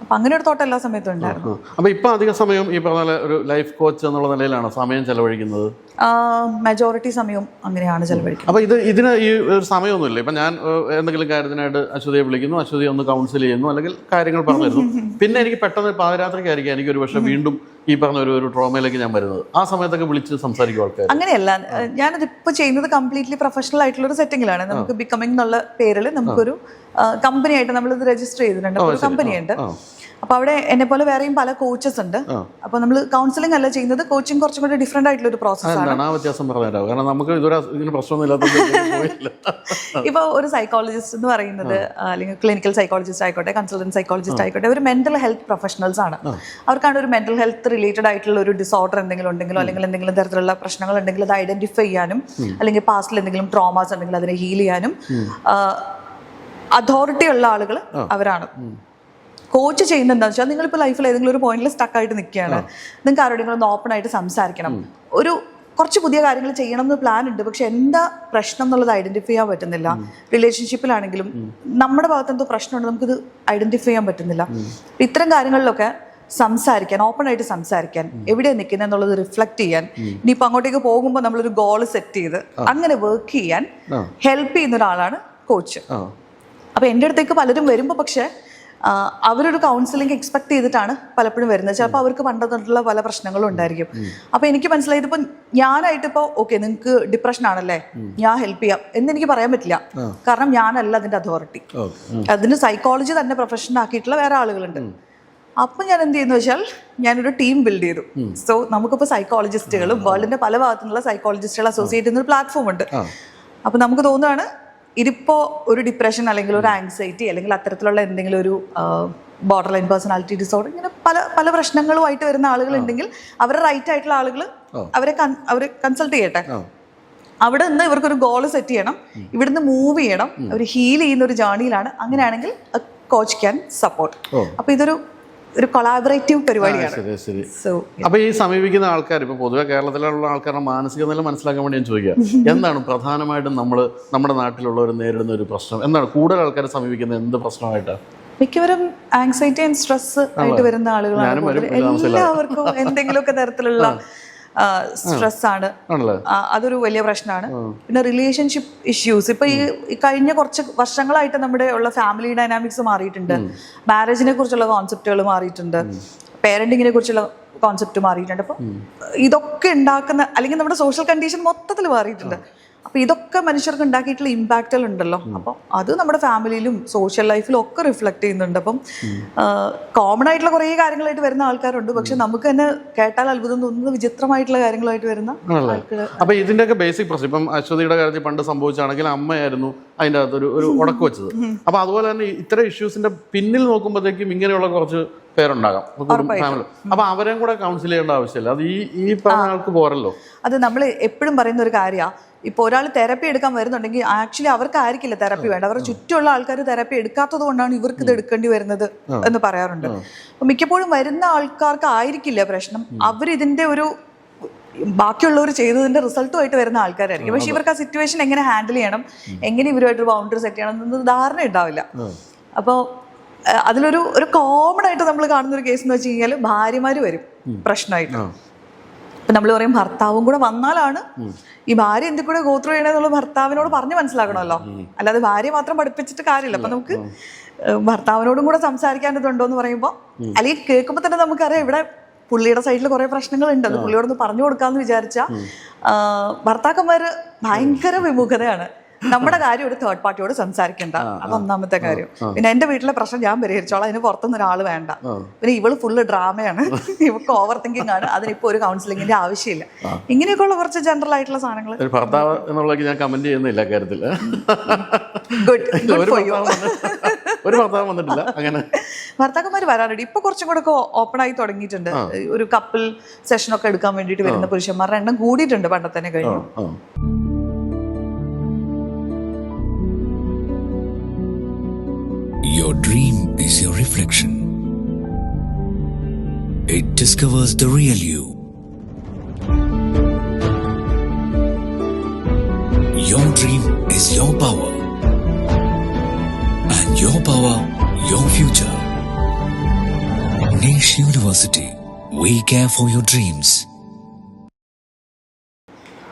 [SPEAKER 2] അപ്പൊ അങ്ങനെ ഒരു തോട്ടം എല്ലാ സമയത്തും ഉണ്ടായിരുന്നു.
[SPEAKER 1] അപ്പൊ ഇപ്പൊ അധിക സമയം ഈ പറഞ്ഞ ഒരു ലൈഫ് കോച്ച് എന്നുള്ള നിലയിലാണ് സമയം ചെലവഴിക്കുന്നത്?
[SPEAKER 2] മെജോറിറ്റി സമയവും അങ്ങനെയാണ് ചെലവഴിക്കുന്നത്.
[SPEAKER 1] അപ്പൊ ഇത് ഇതിന് ഈ ഒരു സമയമൊന്നുമില്ല. ഇപ്പൊ ഞാൻ എന്തെങ്കിലും കാര്യത്തിനായിട്ട് അശ്വതിയെ വിളിക്കുന്നു അശ്വതി ഒന്ന് കൗൺസിൽ ചെയ്യുന്നു അല്ലെങ്കിൽ കാര്യങ്ങൾ പറഞ്ഞു തരുന്നു പിന്നെ എനിക്ക് പെട്ടെന്ന് പാതിരാത്രിക്കായിരിക്കും. എനിക്ക് ഒരു പക്ഷേ വീണ്ടും ഈ പറഞ്ഞ ഒരു ഒരു ട്രോമയിലേക്ക് ഞാൻ വരുന്നത്. ആ സമയത്തൊക്കെ വിളിച്ച് സംസാരിക്കും ആൾക്കാർ
[SPEAKER 2] അങ്ങനെയല്ല. ഞാനത് ഇപ്പൊ ചെയ്യുന്നത് കംപ്ലീറ്റ്ലി പ്രൊഫഷണൽ ആയിട്ടുള്ള ഒരു സെറ്റിംഗിലാണ് നമുക്ക് ബിക്കമിംഗ് എന്നുള്ള പേരിൽ നമുക്കൊരു കമ്പനിയായിട്ട് നമ്മൾ ഇത് രജിസ്റ്റർ ചെയ്തിട്ടുണ്ട്. ഒരു കമ്പനി ഉണ്ട്
[SPEAKER 1] ആ.
[SPEAKER 2] അപ്പൊ അവിടെ എന്നെ പോലെ വേറെയും പല കോച്ചസ് ഉണ്ട്. അപ്പൊ നമ്മൾ കൗൺസിലിംഗ് അല്ല ചെയ്യുന്നത് കോച്ചിങ് കുറച്ചും കൂടി ഡിഫറെന്റ് ആയിട്ടുള്ള ഒരു പ്രോസസ് ആണ്.
[SPEAKER 1] എന്താണ് ആ വ്യത്യാസം കാരണം നമുക്ക് ഇതുവരെ
[SPEAKER 2] ഒരു സൈക്കോളജിസ്റ്റ് എന്ന് പറയുന്നത് അല്ലെങ്കിൽ ക്ലിനിക്കൽ സൈക്കോളജിസ്റ്റ് ആയിക്കോട്ടെ കൺസൾട്ടന്റ് സൈക്കോളജിസ്റ്റ് ആയിക്കോട്ടെ ഒരു മെന്റൽ ഹെൽത്ത് പ്രൊഫഷണൽസ് ആണ്. അവർക്കാണ് ഒരു മെന്റൽ ഹെൽത്ത് റിലേറ്റഡ് ആയിട്ടുള്ള ഒരു ഡിസോർഡർ എന്തെങ്കിലും ഉണ്ടെങ്കിലോ അല്ലെങ്കിൽ എന്തെങ്കിലും തരത്തിലുള്ള പ്രശ്നങ്ങൾ ഉണ്ടെങ്കിൽ അത് ഐഡന്റിഫൈ ചെയ്യാനും അല്ലെങ്കിൽ പാസ്റ്റിൽ എന്തെങ്കിലും ട്രോമാസ് ഉണ്ടെങ്കിൽ അതിനെ ഹീൽ ചെയ്യാനും അതോറിറ്റി ഉള്ള ആളുകൾ അവരാണ്. കോച്ച് ചെയ്യുന്ന എന്താണെന്ന് വെച്ചാൽ നിങ്ങളിപ്പോൾ ലൈഫിൽ ഏതെങ്കിലും ഒരു പോയിന്റിൽ സ്റ്റക്ക് ആയിട്ട് നിൽക്കുകയാണ്. നിങ്ങൾക്ക് ആരോടെങ്കിലും ഒന്ന് ഓപ്പൺ ആയിട്ട് സംസാരിക്കണം. ഒരു കുറച്ച് പുതിയ കാര്യങ്ങൾ ചെയ്യണം എന്ന് പ്ലാൻ ഉണ്ട്. പക്ഷെ എന്താ പ്രശ്നം എന്നുള്ളത് ഐഡന്റിഫൈ ചെയ്യാൻ പറ്റുന്നില്ല. റിലേഷൻഷിപ്പിലാണെങ്കിലും നമ്മുടെ ഭാഗത്ത് എന്തോ പ്രശ്നമുണ്ട് നമുക്കിത് ഐഡന്റിഫൈ ചെയ്യാൻ പറ്റുന്നില്ല. ഇത്തരം കാര്യങ്ങളിലൊക്കെ സംസാരിക്കാൻ ഓപ്പൺ ആയിട്ട് സംസാരിക്കാൻ എവിടെയാണ് നിൽക്കുന്നത് എന്നുള്ളത് റിഫ്ലക്ട് ചെയ്യാൻ ഇനിയിപ്പോൾ അങ്ങോട്ടേക്ക് പോകുമ്പോൾ നമ്മളൊരു ഗോൾ സെറ്റ് ചെയ്ത് അങ്ങനെ വർക്ക് ചെയ്യാൻ ഹെൽപ്പ് ചെയ്യുന്ന ഒരാളാണ് കോച്ച്
[SPEAKER 1] അപ്പൊ
[SPEAKER 2] അപ്പോൾ എന്റെ അടുത്തേക്ക് പലരും വരുമ്പോൾ പക്ഷേ അവരൊരു കൗൺസിലിംഗ് എക്സ്പെക്ട് ചെയ്തിട്ടാണ് പലപ്പോഴും വരുന്നത്. ചിലപ്പോൾ അവർക്ക് പണ്ടതായിട്ടുള്ള പല പ്രശ്നങ്ങളും ഉണ്ടായിരിക്കും. അപ്പോൾ എനിക്ക് മനസ്സിലായത് ഇപ്പം ഞാനായിട്ട് ഇപ്പോൾ ഓക്കെ നിങ്ങൾക്ക് ഡിപ്രഷൻ ആണല്ലേ? ഞാൻ ഹെൽപ്പ് ചെയ്യാം. എന്ന് എനിക്ക് പറയാൻ പറ്റില്ല. കാരണം ഞാനല്ല അതിന്റെ അതോറിറ്റി അതിന് സൈക്കോളജി തന്നെ പ്രൊഫഷൻ ആക്കിയിട്ടുള്ള വേറെ ആളുകളുണ്ട്. അപ്പം ഞാൻ എന്ത് ചെയ്യുന്നു വെച്ചാൽ ഞാനൊരു ടീം ബിൽഡ് ചെയ്തു. സോ നമുക്കിപ്പോൾ സൈക്കോളജിസ്റ്റുകളും വേൾഡിന്റെ പല ഭാഗത്തുള്ള നിന്നുള്ള സൈക്കോളജിസ്റ്റുകൾ അസോസിയേറ്റ് ചെയ്യുന്ന ഒരു പ്ലാറ്റ്ഫോം ഉണ്ട്. അപ്പം നമുക്ക് തോന്നുകയാണ് ഇതിപ്പോ ഒരു ഡിപ്രഷൻ അല്ലെങ്കിൽ ഒരു ആങ്സൈറ്റി അല്ലെങ്കിൽ അത്തരത്തിലുള്ള എന്തെങ്കിലും ഒരു ബോർഡർ ലൈൻ പേഴ്സണാലിറ്റി ഡിസോർഡർ ഇങ്ങനെ പല പല പ്രശ്നങ്ങളുമായിട്ട് വരുന്ന ആളുകൾ ഉണ്ടെങ്കിൽ അവരെ റൈറ്റ് ആയിട്ടുള്ള ആളുകൾ അവരെ അവർ കൺസൾട്ട് ചെയ്യട്ടെ. അവിടെ നിന്ന് ഇവർക്കൊരു ഗോൾ സെറ്റ് ചെയ്യണം. ഇവിടുന്ന് മൂവ് ചെയ്യണം. അവർ ഹീൽ ചെയ്യുന്ന ഒരു ജേണിയിലാണ് അങ്ങനെയാണെങ്കിൽ കോച്ച് ക്യാൻ സപ്പോർട്ട്
[SPEAKER 1] അപ്പോൾ
[SPEAKER 2] അപ്പൊ ഇതൊരു ഒരു കൊളാബറേറ്റീവ് പരിപാടിയാണ്. സോ
[SPEAKER 1] അപ്പൊ ഈ സമീപിക്കുന്ന ആൾക്കാർ ഇപ്പൊ പൊതുവെ കേരളത്തിലുള്ള ആൾക്കാരുടെ മാനസിക നില മനസ്സിലാക്കാൻ വേണ്ടി ഞാൻ ചോദിക്കുക എന്താണ് പ്രധാനമായിട്ടും നമ്മൾ നമ്മുടെ നാട്ടിലുള്ളവർ നേരിടുന്ന ഒരു പ്രശ്നം? എന്താണ് കൂടുതൽ ആൾക്കാരെ സമീപിക്കുന്നത്? എന്ത് പ്രശ്നമായിട്ടാണ്
[SPEAKER 2] മിക്കവരും ആങ്സൈറ്റി ആൻഡ് സ്ട്രെസ് ആയിട്ട് വരുന്ന ആളുകളാണ്. എല്ലാവർക്കും എന്തെങ്കിലുമൊക്കെ തരത്തിലുള്ള സ്ട്രെസ് ആണ്
[SPEAKER 1] ആണല്ലേ?
[SPEAKER 2] അതൊരു വലിയ പ്രശ്നമാണ് പിന്നെ റിലേഷൻഷിപ്പ് ഇഷ്യൂസ് ഇപ്പൊ ഈ ഈ കഴിഞ്ഞ കുറച്ച് വർഷങ്ങളായിട്ട് നമ്മുടെ ഉള്ള ഫാമിലി ഡൈനാമിക്സ് മാറിയിട്ടുണ്ട്. മാരേജിനെ കുറിച്ചുള്ള കോൺസെപ്റ്റുകൾ മാറിയിട്ടുണ്ട്. പേരന്റിങ്ങിനെ കുറിച്ചുള്ള കോൺസെപ്റ്റ് മാറിയിട്ടുണ്ട്. അപ്പൊ ഇതൊക്കെ ഉണ്ടാക്കുന്ന അല്ലെങ്കിൽ നമ്മുടെ സോഷ്യൽ കണ്ടീഷൻ മൊത്തത്തിൽ മാറിയിട്ടുണ്ട്. അപ്പൊ ഇതൊക്കെ മനുഷ്യർക്ക് ഉണ്ടാക്കിയിട്ടുള്ള ഇമ്പാക്റ്റുകൾ ഉണ്ടല്ലോ. അപ്പം അത് നമ്മുടെ ഫാമിലിയിലും സോഷ്യൽ ലൈഫിലും ഒക്കെ റിഫ്ലക്ട് ചെയ്യുന്നുണ്ട്. അപ്പം കോമൺ ആയിട്ടുള്ള കുറേ കാര്യങ്ങളായിട്ട് വരുന്ന ആൾക്കാരുണ്ട്. പക്ഷെ നമുക്ക് തന്നെ കേട്ടാൽ അത്ഭുതം തോന്നുന്ന വിചിത്രമായിട്ടുള്ള കാര്യങ്ങളായിട്ട് വരുന്ന
[SPEAKER 1] അപ്പൊ ഇതിന്റെയൊക്കെ ബേസിക് പ്രശ്നം. ഇപ്പം അശ്വതിയുടെ കാര്യത്തിൽ പണ്ട് സംഭവിച്ചാണെങ്കിൽ അമ്മയായിരുന്നു അതിന്റെ അകത്തൊരു ഒരു ഉടക്ക് വെച്ചത്. അപ്പൊ അതുപോലെ തന്നെ ഇത്തരം ഇഷ്യൂസിന്റെ പിന്നിൽ നോക്കുമ്പോഴത്തേക്കും ഇങ്ങനെയുള്ള കുറച്ച് പേരുണ്ടാകാം. ഫാമിലി അപ്പൊ അവരെയും കൂടെ കൗൺസിൽ ചെയ്യേണ്ട ആവശ്യമില്ല. അത് ഈ ഈ പറഞ്ഞ ആൾക്ക് പോരല്ലോ.
[SPEAKER 2] അത് നമ്മൾ എപ്പോഴും പറയുന്ന ഒരു കാര്യമാണ് ഇപ്പോൾ ഒരാൾ തെറപ്പി എടുക്കാൻ വരുന്നുണ്ടെങ്കിൽ ആക്ച്വലി അവർക്കായിരിക്കില്ല തെറപ്പി വേണ്ട അവരുടെ ചുറ്റുമുള്ള ആൾക്കാർ തെറപ്പി എടുക്കാത്തത് കൊണ്ടാണ് ഇവർക്ക് ഇത് എടുക്കേണ്ടി വരുന്നത് എന്ന് പറയാറുണ്ട്. അപ്പൊ മിക്കപ്പോഴും വരുന്ന ആൾക്കാർക്ക് ആയിരിക്കില്ല പ്രശ്നം. അവർ ഇതിന്റെ ഒരു ബാക്കിയുള്ളവർ ചെയ്തതിന്റെ റിസൾട്ടുമായിട്ട് വരുന്ന ആൾക്കാരായിരിക്കും. പക്ഷെ ഇവർക്ക് ആ സിറ്റുവേഷൻ എങ്ങനെ ഹാൻഡിൽ ചെയ്യണം? എങ്ങനെ ഇവരുമായിട്ട് ബൗണ്ടറി സെറ്റ് ചെയ്യണം? എന്നൊന്നും ധാരണ ഉണ്ടാവില്ല. അപ്പോൾ അതിലൊരു ഒരു കോമൺ ആയിട്ട് നമ്മൾ കാണുന്ന ഒരു കേസ് എന്ന് വെച്ച് കഴിഞ്ഞാൽ ഭാര്യമാർ വരും പ്രശ്നമായിട്ട്. ഇപ്പൊ നമ്മൾ പറയും ഭർത്താവും കൂടെ വന്നാലാണ് ഈ ഭാര്യ എന്തിൽ കൂടെ ഗോത്ര ചെയ്യണമെന്നുള്ള ഭർത്താവിനോട് പറഞ്ഞ് മനസ്സിലാക്കണമല്ലോ. അല്ലാതെ ഭാര്യ മാത്രം പഠിപ്പിച്ചിട്ട് കാര്യമില്ല. അപ്പൊ നമുക്ക് ഭർത്താവിനോടും കൂടെ സംസാരിക്കാൻ ഇതുണ്ടോ എന്ന് പറയുമ്പോൾ അല്ലെങ്കിൽ കേൾക്കുമ്പോ തന്നെ നമുക്കറിയാം ഇവിടെ പുള്ളിയുടെ സൈഡിൽ കുറെ പ്രശ്നങ്ങളുണ്ട്. അത് പുള്ളിയോടൊന്ന് പറഞ്ഞു കൊടുക്കാന്ന് വിചാരിച്ച ഭർത്താക്കന്മാര് ഭയങ്കര വിമുഖതയാണ്. നമ്മുടെ കാര്യം ഒരു തേർഡ് പാർട്ടിയോട് സംസാരിക്കണ്ട. അത് ഒന്നാമത്തെ കാര്യം. പിന്നെ എന്റെ വീട്ടിലെ പ്രശ്നം ഞാൻ പരിഹരിച്ചോളാം. അതിന് പുറത്തുനിന്ന് ഒരാൾ വേണ്ട. പിന്നെ ഇവൾ ഫുള്ള് ഡ്രാമയാണ് ഇവക്ക് ഓവർ തിങ്കിങ് ആണ് അതിനിപ്പോ ഒരു കൗൺസിലിങ്ങിന്റെ ആവശ്യമില്ല. ഇങ്ങനെയൊക്കെയുള്ള കുറച്ച് ജനറൽ ആയിട്ടുള്ള സാധനങ്ങൾ
[SPEAKER 1] ഭർത്താവ് എന്നുള്ളത് ഞാൻ കമന്റ് ചെയ്യുന്നില്ല കാര്യത്തിൽ.
[SPEAKER 2] ഗുഡ്
[SPEAKER 1] ഒരു ഭർത്താവ് വന്നിട്ടില്ല. അങ്ങനെ.
[SPEAKER 2] ഭർത്താക്കന്മാർ വരാറുണ്ട്. ഇപ്പൊ കുറച്ചും കൂടെ ഓപ്പൺ ആയി തുടങ്ങിയിട്ടുണ്ട്. ഒരു കപ്പിൾ സെഷൻ ഒക്കെ എടുക്കാൻ വേണ്ടിയിട്ട് വരുന്ന പുരുഷന്മാരുടെ എണ്ണം കൂടിയിട്ടുണ്ട് പണ്ടത്തന്നെ കഴിഞ്ഞു.
[SPEAKER 3] Your dream is your reflection. It discovers the real you. Your dream is your power. And your power, your future. Niche University. We care for your dreams.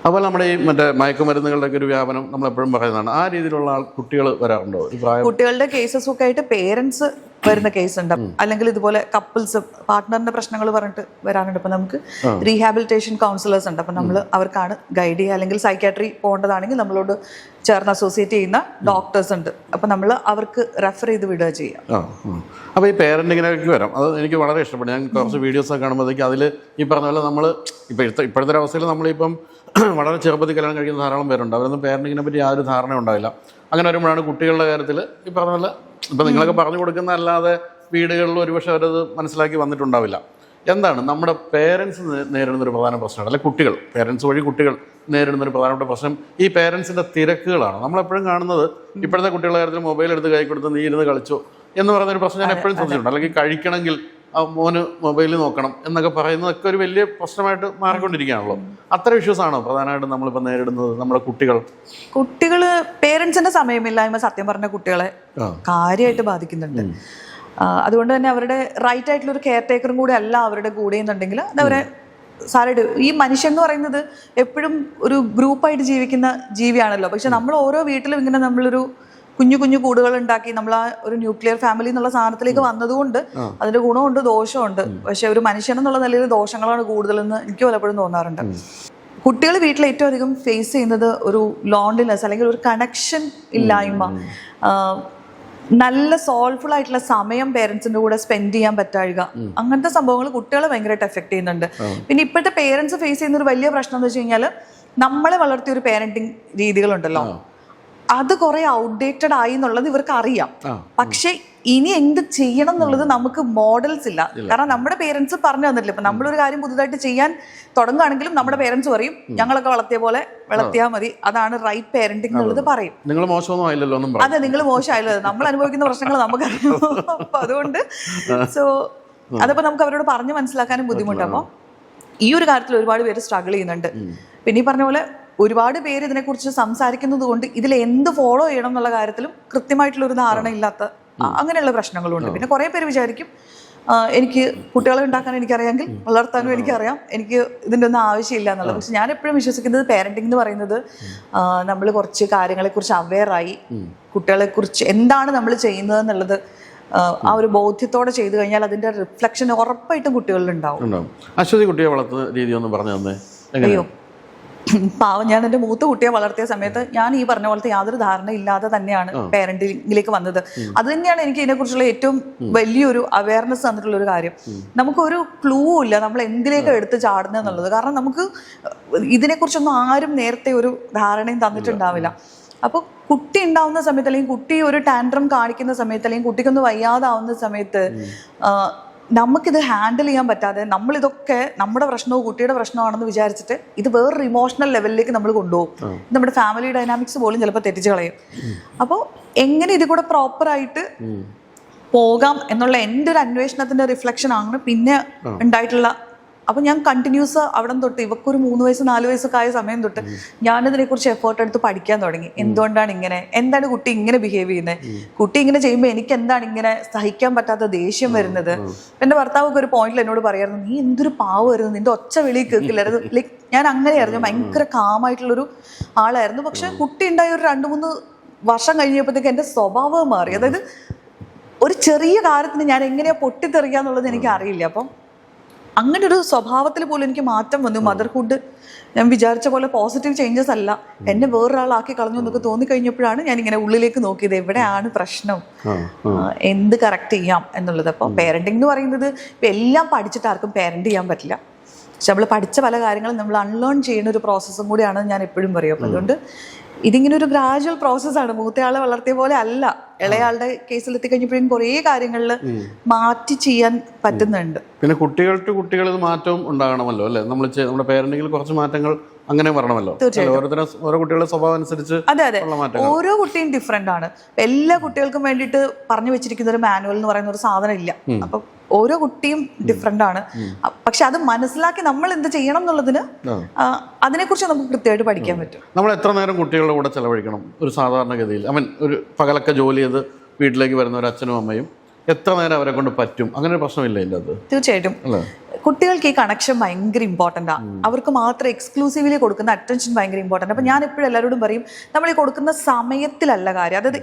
[SPEAKER 1] അതുപോലെ നമ്മുടെ ഈ മറ്റേ മയക്കുമരുന്നുകളുടെ ഒക്കെ ഒരു വ്യാപനം നമ്മൾ എപ്പോഴും പറയുന്നതാണ്. ആ രീതിയിലുള്ള ആൾ കുട്ടികൾ വരാറുണ്ടോ?
[SPEAKER 2] കുട്ടികളുടെ കേസസ് ഒക്കെ ആയിട്ട് പേരൻസ് വരുന്ന കേസ് ഉണ്ട്. അല്ലെങ്കിൽ ഇതുപോലെ കപ്പിൾസ് പാർട്ട്ണറിന്റെ പ്രശ്നങ്ങൾ പറഞ്ഞിട്ട് വരാനുണ്ട് അപ്പൊ നമുക്ക് റീഹാബിലിറ്റേഷൻ കൗൺസിലേഴ്സ് ഉണ്ട്. അപ്പൊ നമ്മൾ അവർക്കാണ് ഗൈഡ് ചെയ്യുക. അല്ലെങ്കിൽ സൈക്കാട്രി പോകേണ്ടതാണെങ്കിൽ നമ്മളോട് ചേർന്ന് അസോസിയേറ്റ് ചെയ്യുന്ന ഡോക്ടേഴ്സ് ഉണ്ട്. അപ്പൊ നമ്മൾ അവർക്ക് റെഫർ ചെയ്ത് വിടുക
[SPEAKER 1] ചെയ്യാം. അപ്പൊ ഈ പേരന്റിങ്ങിനൊക്കെ വരാം. അത് എനിക്ക് വളരെ ഇഷ്ടപ്പെട്ടു. ഞാൻ കുറച്ച് വീഡിയോസ് ഒക്കെ കാണുമ്പോഴത്തേക്ക് അതിൽ ഈ പറഞ്ഞ പോലെ നമ്മൾ ഇപ്പോഴത്തെ ഇപ്പോഴത്തെ ഒരു അവസ്ഥയിൽ നമ്മളിപ്പം വളരെ ചെറുപ്പത്തിൽ കല്യാണം കഴിക്കുന്ന ധാരാളം പേരുണ്ട്. അവരൊന്നും പേരന്റിങ്ങിനെ പറ്റി യാതൊരു ധാരണ ഉണ്ടാവില്ല അങ്ങനെ വരുമ്പോഴാണ് കുട്ടികളുടെ കാര്യത്തിൽ ഈ പറഞ്ഞ പോലെ ഇപ്പം നിങ്ങളൊക്കെ പറഞ്ഞു കൊടുക്കുന്ന അല്ലാതെ വീടുകളിൽ ഒരുപക്ഷെ അവരത് മനസ്സിലാക്കി വന്നിട്ടുണ്ടാവില്ല. എന്താണ്? നമ്മുടെ പേരൻസ് നേരിടുന്ന ഒരു പ്രധാന പ്രശ്നമാണ്. അല്ലെ കുട്ടികൾ. പേരൻസ് വഴി കുട്ടികൾ നേരിടുന്ന ഒരു പ്രധാനപ്പെട്ട പ്രശ്നം ഈ പേരൻസിന്റെ തിരക്കുകളാണ്. നമ്മളെപ്പോഴും കാണുന്നത് ഇപ്പോഴത്തെ കുട്ടികളുടെ കാര്യത്തിൽ മൊബൈൽ എടുത്ത് കൈ കൊടുത്ത് നീ ഇരുന്ന് കളിച്ചോ എന്ന് പറയുന്ന ഒരു പ്രശ്നം ഞാൻ എപ്പോഴും ശ്രദ്ധിച്ചിട്ടുണ്ട്. അല്ലെങ്കിൽ കഴിക്കണമെങ്കിൽ മോന് മൊബൈൽ നോക്കണം എന്നൊക്കെ പറയുന്നതൊക്കെ ഒരു വലിയ പ്രശ്നമായിട്ട് മാറിക്കൊണ്ടിരിക്കുകയാണല്ലോ. അത്ര ഇഷ്യൂസ് ആണോ പ്രധാനമായിട്ടും നമ്മളിപ്പോൾ നേരിടുന്നത് നമ്മുടെ കുട്ടികൾ?
[SPEAKER 2] കുട്ടികൾ പേരൻസിന്റെ സമയമില്ലായ്മ സത്യം പറഞ്ഞ കുട്ടികളെ. കാര്യമായിട്ട് ബാധിക്കുന്നുണ്ട്. അതുകൊണ്ട് തന്നെ അവരുടെ റൈറ്റ് ആയിട്ടുള്ള ഒരു കെയർ ടേക്കറും കൂടെ അല്ല അവരുടെ കൂടെ എന്നുണ്ടെങ്കിൽ അത് അവരെ സാരമായിട്ട് ഈ മനുഷ്യൻ എന്ന് പറയുന്നത് എപ്പോഴും ഒരു ഗ്രൂപ്പായിട്ട് ജീവിക്കുന്ന ജീവിയാണല്ലോ. പക്ഷെ നമ്മൾ ഓരോ വീട്ടിലും ഇങ്ങനെ നമ്മളൊരു കുഞ്ഞു കുഞ്ഞു കൂടുകൾ ഉണ്ടാക്കി നമ്മൾ ആ ഒരു ന്യൂക്ലിയർ ഫാമിലി എന്നുള്ള സാധനത്തിലേക്ക് വന്നതുകൊണ്ട് അതിന്റെ ഗുണമുണ്ട് ദോഷമുണ്ട് പക്ഷെ ഒരു മനുഷ്യൻ എന്നുള്ള നിലയിൽ ദോഷങ്ങളാണ് കൂടുതലെന്ന് എനിക്ക് പലപ്പോഴും തോന്നാറുണ്ട്. കുട്ടികൾ വീട്ടിൽ ഏറ്റവും അധികം ഫേസ് ചെയ്യുന്നത് ഒരു ലോൺലിനെസ് അല്ലെങ്കിൽ ഒരു കണക്ഷൻ ഇല്ലായ്മ. നല്ല സോൾഫുൾ ആയിട്ടുള്ള സമയം പേരൻസിന്റെ കൂടെ സ്പെൻഡ് ചെയ്യാൻ പറ്റാഴുക. അങ്ങനത്തെ സംഭവങ്ങൾ കുട്ടികളെ ഭയങ്കരമായിട്ട് എഫക്ട് ചെയ്യുന്നുണ്ട്. പിന്നെ ഇപ്പോഴത്തെ പേരൻസ് ഫേസ് ചെയ്യുന്ന ഒരു വലിയ പ്രശ്നം എന്ന് വെച്ച് കഴിഞ്ഞാൽ നമ്മളെ വളർത്തിയ ഒരു പേരന്റിങ് രീതികളുണ്ടല്ലോ. അത് കുറെ ഔട്ട്ഡേറ്റഡ് ആയി എന്നുള്ളത് ഇവർക്ക് അറിയാം പക്ഷെ ഇനി എന്ത് ചെയ്യണം എന്നുള്ളത് നമുക്ക് മോഡൽസ് ഇല്ല. കാരണം നമ്മുടെ പേരൻസ് പറഞ്ഞു തന്നിട്ടില്ല. ഇപ്പൊ നമ്മളൊരു കാര്യം പുതുതായിട്ട് ചെയ്യാൻ തുടങ്ങുകയാണെങ്കിലും നമ്മുടെ പേരൻസ് പറയും ഞങ്ങളൊക്കെ വളർത്തിയ പോലെ വളർത്തിയാൽ മതി. അതാണ് റൈറ്റ് പേരന്റിംഗ് എന്നുള്ളത് പറയും.
[SPEAKER 1] നിങ്ങൾ മോശമൊന്നും ആയില്ലല്ലോ
[SPEAKER 2] അതെ നിങ്ങൾ മോശമായല്ലോ. നമ്മൾ അനുഭവിക്കുന്ന പ്രശ്നങ്ങൾ നമുക്കറിയാം. അപ്പൊ അതുകൊണ്ട് സോ അതപ്പോ നമുക്ക് അവരോട് പറഞ്ഞു മനസ്സിലാക്കാനും ബുദ്ധിമുട്ട് അപ്പൊ ഈ ഒരു കാര്യത്തിൽ ഒരുപാട് പേര് സ്ട്രഗിൾ ചെയ്യുന്നുണ്ട്. പിന്നെ ഈ പറഞ്ഞ പോലെ ഒരുപാട് പേര് ഇതിനെക്കുറിച്ച് സംസാരിക്കുന്നത് കൊണ്ട് ഇതിൽ എന്ത് ഫോളോ ചെയ്യണം എന്നുള്ള കാര്യത്തിലും കൃത്യമായിട്ടുള്ള ഒരു ധാരണ ഇല്ലാത്ത അങ്ങനെയുള്ള പ്രശ്നങ്ങളുണ്ട്. പിന്നെ കുറേ പേര് വിചാരിക്കും എനിക്ക് കുട്ടികളെ ഉണ്ടാക്കാൻ എനിക്കറിയാമെങ്കിൽ വളർത്താനും എനിക്കറിയാം. എനിക്ക് ഇതിന്റെ ഒന്നും ആവശ്യമില്ല എന്നുള്ളത്. പക്ഷെ ഞാൻ എപ്പോഴും വിശ്വസിക്കുന്നത് പാരന്റിംഗ് എന്ന് പറയുന്നത് നമ്മൾ കുറച്ച് കാര്യങ്ങളെക്കുറിച്ച് അവെയറായി കുട്ടികളെക്കുറിച്ച് എന്താണ് നമ്മൾ ചെയ്യുന്നത് എന്നുള്ളത് ആ, ഒരു ബോധ്യത്തോടെ ചെയ്തു കഴിഞ്ഞാൽ അതിന്റെ റിഫ്ലക്ഷൻ ഉറപ്പായിട്ടും കുട്ടികളിൽ ഉണ്ടാവും.
[SPEAKER 1] അശ്വതി കുട്ടിയെ വളർത്തുന്ന രീതി ഒന്ന് പറഞ്ഞു തന്നെ.
[SPEAKER 2] അയ്യോ. പാവം ഞാൻ എന്റെ മൂത്ത കുട്ടിയെ വളർത്തിയ സമയത്ത് ഞാൻ ഈ പറഞ്ഞ പോലത്തെ യാതൊരു ധാരണ ഇല്ലാതെ തന്നെയാണ് പാരന്റിംഗിലേക്ക് വന്നത്. അത് തന്നെയാണ് എനിക്ക് ഇതിനെക്കുറിച്ചുള്ള ഏറ്റവും വലിയൊരു അവയർനെസ് തന്നിട്ടുള്ള ഒരു കാര്യം. നമുക്കൊരു ക്ലൂ ഇല്ല നമ്മൾ എന്തിലേക്ക് എടുത്ത് ചാടുന്നത് എന്നുള്ളത്. കാരണം നമുക്ക് ഇതിനെക്കുറിച്ചൊന്നും ആരും നേരത്തെ ഒരു ധാരണയും തന്നിട്ടുണ്ടാവില്ല. അപ്പോൾ കുട്ടി ഉണ്ടാവുന്ന സമയത്ത് അല്ലെങ്കിൽ കുട്ടി ഒരു ടാൻഡ്രം കാണിക്കുന്ന സമയത്ത് അല്ലെങ്കിൽ കുട്ടിക്കൊന്ന് വയ്യാതാവുന്ന സമയത്ത് നമുക്കിത് ഹാൻഡിൽ ചെയ്യാൻ പറ്റാതെ നമ്മളിതൊക്കെ നമ്മുടെ പ്രശ്നവും കുട്ടിയുടെ പ്രശ്നമാണെന്ന് വിചാരിച്ചിട്ട് ഇത് വേറൊരു ഇമോഷണൽ ലെവലിലേക്ക് നമ്മൾ കൊണ്ടുപോകും. നമ്മുടെ ഫാമിലി ഡൈനാമിക്സ് പോലും ചിലപ്പോൾ തെറ്റിച്ച് കളയും. അപ്പോൾ എങ്ങനെ ഇത് കൂടെ പ്രോപ്പറായിട്ട് പോകാം എന്നുള്ള എന്റെ ഒരു അന്വേഷണത്തിന്റെ റിഫ്ലക്ഷൻ ആണ് പിന്നെ ഉണ്ടായിട്ടുള്ള അപ്പൊ ഞാൻ കണ്ടിന്യൂസ് അവിടെ തൊട്ട് ഇവക്കൊരു മൂന്ന് വയസ്സ് നാല് വയസ്സൊക്കെ ആയ സമയം തൊട്ട് ഞാനതിനെ കുറിച്ച് എഫേർട്ട് എടുത്ത് പഠിക്കാൻ തുടങ്ങി. എന്തുകൊണ്ടാണ് ഇങ്ങനെ? എന്താണ് കുട്ടി ഇങ്ങനെ ബിഹേവ് ചെയ്യുന്നത് കുട്ടി ഇങ്ങനെ ചെയ്യുമ്പോൾ എനിക്ക് എന്താണ് ഇങ്ങനെ സഹിക്കാൻ പറ്റാത്ത ദേഷ്യം വരുന്നത്? എന്റെ ഭർത്താവൊക്കെ ഒരു പോയിന്റിൽ എന്നോട് പറയായിരുന്നു നീ എന്തൊരു പാവമായിരുന്നു നിന്റെ ഒച്ച വെളി കേൾക്കില്ലായിരുന്നു. ലൈക് ഞാൻ അങ്ങനെയായിരുന്നു ഭയങ്കര കാമായിട്ടുള്ളൊരു ആളായിരുന്നു. പക്ഷെ കുട്ടി ഉണ്ടായ ഒരു രണ്ട് മൂന്ന് വർഷം കഴിഞ്ഞപ്പോഴത്തേക്ക് എന്റെ സ്വഭാവം മാറി. അതായത് ഒരു ചെറിയ കാര്യത്തിന് ഞാൻ എങ്ങനെയാ പൊട്ടിത്തെറിക്കുക എന്നുള്ളത് എനിക്ക് അറിയില്ല അപ്പം അങ്ങനെ ഒരു സ്വഭാവത്തിൽ പോലും എനിക്ക് മാറ്റം വന്നു. മദർഹുഡ് ഞാൻ വിചാരിച്ച പോലെ പോസിറ്റീവ് ചേഞ്ചസ് അല്ല. എന്നെ വേറൊരാളാക്കി കളഞ്ഞു എന്നൊക്കെ തോന്നിക്കഴിഞ്ഞപ്പോഴാണ് ഞാൻ ഇങ്ങനെ ഉള്ളിലേക്ക് നോക്കിയത്. എവിടെയാണ് പ്രശ്നം? എന്ത് കറക്റ്റ് ചെയ്യാം എന്നുള്ളത്. അപ്പോൾ പേരന്റിംഗ് എന്ന് പറയുന്നത് ഇപ്പൊ എല്ലാം പഠിച്ചിട്ട് ആർക്കും പേരന്റ് ചെയ്യാൻ പറ്റില്ല. പക്ഷെ നമ്മൾ പഠിച്ച പല കാര്യങ്ങളും നമ്മൾ അൺലേൺ ചെയ്യുന്ന ഒരു പ്രോസസ്സും കൂടിയാണ് ഞാൻ എപ്പോഴും പറയും അപ്പം അതുകൊണ്ട് ഇതിങ്ങനെ ഒരു ഗ്രാജുവൽ പ്രോസസ്സാണ് മൂത്തയാളെ വളർത്തിയ പോലെ അല്ല. ഇളയാളുടെ കേസിൽ എത്തിക്കഴിഞ്ഞപ്പോഴും കുറേ കാര്യങ്ങളിൽ മാറ്റി ചെയ്യാൻ പറ്റുന്നുണ്ട്.
[SPEAKER 1] പിന്നെ കുട്ടികൾ ടു കുട്ടികളിൽ മാറ്റവും ഉണ്ടാകണമല്ലോ അല്ലേ? നമ്മൾ നമ്മുടെ പേരന്റിങ്ങിൽ കുറച്ച് മാറ്റങ്ങൾ അങ്ങനെ വരണമല്ലോ. അല്ലേ? ഓരോരുത്തരും ഓരോ കുട്ടികളുടെ സ്വഭാവം അനുസരിച്ച്
[SPEAKER 2] അതെ അതെ. ഓരോ കുട്ടിയും ഡിഫറെന്റ് ആണ്. എല്ലാ കുട്ടികൾക്കും വേണ്ടിയിട്ട് പറഞ്ഞു വെച്ചിരിക്കുന്ന ഒരു മാനുവൽ എന്ന് പറയുന്ന ഒരു സാധനം ഇല്ല. അപ്പൊ ഓരോ കുട്ടിയും ഡിഫറെന്റ് ആണ്. പക്ഷെ അത് മനസ്സിലാക്കി നമ്മൾ എന്ത് ചെയ്യണം എന്നുള്ളതിന് അതിനെക്കുറിച്ച് നമുക്ക് കൃത്യമായിട്ട് പഠിക്കാൻ പറ്റും.
[SPEAKER 1] നമ്മൾ എത്ര നേരം കുട്ടികളുടെ കൂടെ ചെലവഴിക്കണം? ഒരു സാധാരണഗതിയിൽ. ഐ മീൻ ഒരു പകലൊക്കെ ജോലി ചെയ്ത് വീട്ടിലേക്ക് വരുന്ന ഒരു അച്ഛനും അമ്മയും എത്ര നേരം അവരെ കൊണ്ട് പറ്റും? അങ്ങനെ ഒരു പ്രശ്നമില്ല അതിന്റെ അത്
[SPEAKER 2] തീർച്ചയായിട്ടും. കുട്ടികൾക്ക് ഈ കണക്ഷൻ ഭയങ്കര ഇമ്പോർട്ടന്റ് ആണ് അവർക്ക് മാത്രം എക്സ്ക്ലൂസീവ്ലി കൊടുക്കുന്ന അറ്റൻഷൻ ഭയങ്കര ഇമ്പോർട്ടന്റ് അപ്പം ഞാൻ എപ്പോഴും എല്ലാവരോടും പറയും നമ്മൾ ഈ കൊടുക്കുന്ന സമയത്തിലല്ല കാര്യം. അതായത്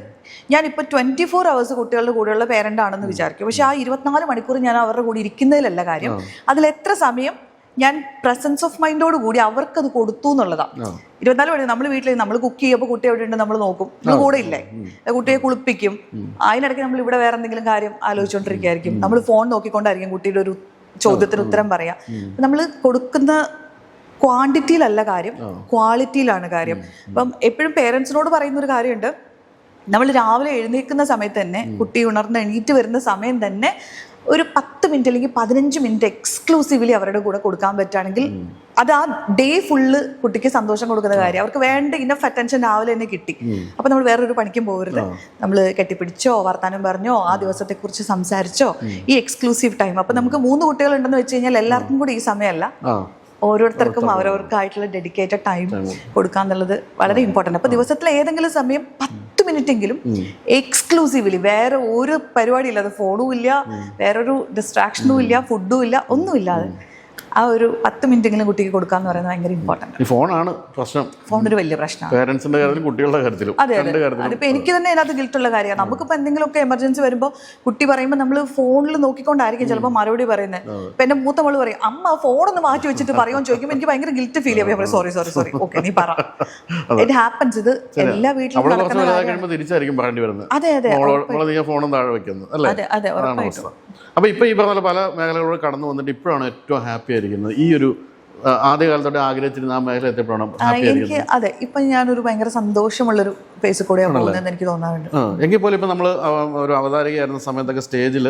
[SPEAKER 2] ഞാനിപ്പോൾ ട്വന്റി ഫോർ അവേഴ്സ് കുട്ടികളുടെ കൂടെയുള്ള പേരന്റ് ആണെന്ന് വിചാരിക്കും. പക്ഷേ ആ ഇരുപത്തിനാല് മണിക്കൂർ ഞാൻ അവരുടെ കൂടെ ഇരിക്കുന്നതിലല്ല കാര്യം. അതിൽ എത്ര സമയം ഞാൻ പ്രസൻസ് ഓഫ് മൈൻഡോട് കൂടി അവർക്കത് കൊടുത്തു എന്നുള്ളതാണ് ഇരുപത്തിനാല് മണി നമ്മൾ വീട്ടിൽ നമ്മൾ കുക്ക് ചെയ്യുമ്പോൾ കുട്ടി എവിടെ ഉണ്ട് നമ്മൾ നോക്കും. നമ്മൾ കൂടെ ഇല്ലേ? കുട്ടിയെ കുളിപ്പിക്കും. അതിനിടയ്ക്ക് നമ്മൾ ഇവിടെ വേറെ എന്തെങ്കിലും കാര്യം ആലോചിച്ചുകൊണ്ടിരിക്കുകയായിരിക്കും നമ്മൾ ഫോൺ നോക്കിക്കൊണ്ടായിരിക്കും കുട്ടിയുടെ ഒരു ചോദ്യത്തിന് ഉത്തരം പറയാം. നമ്മൾ കൊടുക്കുന്ന ക്വാണ്ടിറ്റിയിലല്ല കാര്യം ക്വാളിറ്റിയിലാണ് കാര്യം. അപ്പം എപ്പോഴും പേരൻസിനോട് പറയുന്ന ഒരു കാര്യമുണ്ട്. നമ്മൾ രാവിലെ എഴുന്നേൽക്കുന്ന സമയത്ത് തന്നെ കുട്ടി ഉണർന്ന് എണീറ്റ് വരുന്ന സമയം തന്നെ ഒരു പത്ത് മിനിറ്റ് അല്ലെങ്കിൽ പതിനഞ്ച് മിനിറ്റ് എക്സ്ക്ലൂസീവ്ലി അവരുടെ കൂടെ കൊടുക്കാൻ പറ്റുകയാണെങ്കിൽ അത് ആ ഡേ ഫുള്ള് കുട്ടിക്ക് സന്തോഷം കൊടുക്കുന്ന കാര്യം. അവർക്ക് വേണ്ട ഇനഫ് അറ്റൻഷൻ രാവിലെ തന്നെ കിട്ടി. അപ്പൊ നമ്മൾ വേറൊരു പണിക്കും പോകരുത്. നമ്മൾ കെട്ടിപ്പിടിച്ചോ വർത്താനം പറഞ്ഞോ ആ ദിവസത്തെ കുറിച്ച് സംസാരിച്ചോ ഈ എക്സ്ക്ലൂസീവ് ടൈം അപ്പൊ നമുക്ക് മൂന്ന് കുട്ടികൾ ഉണ്ടെന്ന് വെച്ച് കഴിഞ്ഞാൽ എല്ലാവർക്കും കൂടി ഈ സമയമല്ല. ഓരോരുത്തർക്കും അവരവർക്കായിട്ടുള്ള ഡെഡിക്കേറ്റഡ് ടൈം കൊടുക്കുക എന്നുള്ളത് വളരെ ഇമ്പോർട്ടന്റ് അപ്പോൾ ദിവസത്തിൽ ഏതെങ്കിലും സമയം പത്ത് മിനിറ്റ് എങ്കിലും എക്സ്ക്ലൂസീവ്ലി വേറെ ഒരു പരിപാടിയില്ലാതെ ഫോണും ഇല്ല വേറൊരു ഡിസ്ട്രാക്ഷനും ഇല്ല ഫുഡും ഇല്ല ഒന്നും ഇല്ലാതെ ആ ഒരു പത്ത് മിനിറ്റ് എങ്കിലും കുട്ടിക്ക് കൊടുക്കാന്ന് പറയുന്നത് ഭയങ്കര
[SPEAKER 1] ഇമ്പോർട്ടന്റ് ഫോണാണ് പ്രശ്നം.
[SPEAKER 2] ഫോൺ ഒരു വലിയ പ്രശ്നമാണ്.
[SPEAKER 1] പേരൻസിന്റെ കാര്യത്തിലും കുട്ടികളുടെ കാര്യത്തിലും.
[SPEAKER 2] അതെ അതെ.
[SPEAKER 1] രണ്ട് കാര്യത്തിലും.
[SPEAKER 2] അതിപ്പോ എനിക്ക് തന്നെ അതിനകത്ത് ഗിൽട്ടുള്ള കാര്യമാണ്. നമുക്കിപ്പോ എന്തെങ്കിലുമൊക്കെ എമർജൻസി വരുമ്പോൾ കുട്ടി പറയുമ്പോൾ നമ്മൾ ഫോണിൽ നോക്കിക്കൊണ്ടായിരിക്കും ചിലപ്പോൾ മറുപടി പറയുന്നത്. ഇപ്പൊ എന്റെ മൂത്ത മോൾ പറയും അമ്മ ഫോൺ ഒന്ന് മാറ്റി വെച്ചിട്ട് പറയുമെന്ന് ചോദിക്കുമ്പോൾ എനിക്ക് ഭയങ്കര ഗിൽറ്റ് ഫീൽ ചെയ്യും സോറി സോറി സോറി ഓക്കെ നീ പറ. ഇറ്റ് ഹാപ്പൻസ് ഇത് എല്ലാ വീട്ടിലും നടക്കുന്ന അതെ അതെ. അതെ അതെ ഉറപ്പായിട്ടും.
[SPEAKER 1] അവസ്ഥ ഇപ്പം ഈ പറഞ്ഞ പല മേഖലകളിലൂടെ കടന്നു വന്നിട്ട് ഇപ്പോഴാണ് ഏറ്റവും ഹാപ്പി ആയിരിക്കുന്നത്. ഈ ഒരു ആദ്യകാലത്തോടെ ആഗ്രഹിച്ചിരുന്ന ആ മേഖല എത്തിയപ്പോഴാണ്
[SPEAKER 2] എനിക്ക് അതെ ഇപ്പൊ ഞാനൊരു ഭയങ്കര സന്തോഷമുള്ളൊരു ഫേസിൽ കൂടെയാണ് പോകുന്നതെന്ന് എനിക്ക് തോന്നാറുണ്ട്.
[SPEAKER 1] എങ്കിൽ പോലും ഇപ്പൊ നമ്മൾ ഒരു അവതാരികയായിരുന്ന സമയത്തൊക്കെ സ്റ്റേജിൽ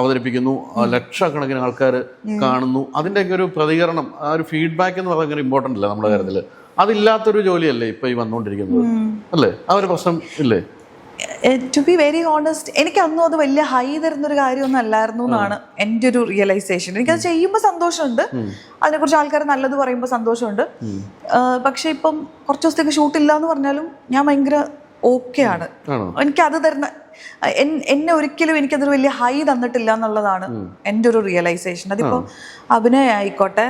[SPEAKER 1] അവതരിപ്പിക്കുന്നു. ലക്ഷക്കണക്കിന് ആൾക്കാർ കാണുന്നു. അതിന്റെയൊക്കെ ഒരു പ്രതികരണം ആ ഒരു ഫീഡ്ബാക്ക് എന്ന് പറയുന്നത് ഇമ്പോർട്ടന്റ് അല്ലേ നമ്മുടെ കാര്യത്തിൽ അതില്ലാത്തൊരു ജോലിയല്ലേ ഇപ്പൊ ഈ വന്നുകൊണ്ടിരിക്കുന്നത്? അല്ലേ? ആ ഒരു പ്രശ്നം ഇല്ലേ?
[SPEAKER 2] ടു ബി വെരി ഓണസ്റ്റ് എനിക്ക് അന്നും അത് വലിയ ഹൈ തരുന്നൊരു കാര്യമൊന്നും അല്ലായിരുന്നു എന്നാണ് എന്റെ ഒരു റിയലൈസേഷൻ എനിക്കത് ചെയ്യുമ്പോൾ സന്തോഷമുണ്ട്. അതിനെക്കുറിച്ച് ആൾക്കാർ നല്ലത് പറയുമ്പോൾ സന്തോഷമുണ്ട്. പക്ഷേ ഇപ്പം കുറച്ച് ദിവസത്തേക്ക് ഷൂട്ടില്ല എന്ന് പറഞ്ഞാലും ഞാൻ ഭയങ്കര ഓക്കെ ആണ്? അത് തരുന്ന എന്നെ ഒരിക്കലും എനിക്കതൊരു വലിയ ഹൈ തന്നിട്ടില്ല എന്നുള്ളതാണ് എന്റെ ഒരു റിയലൈസേഷൻ അതിപ്പോ അഭിനയ ആയിക്കോട്ടെ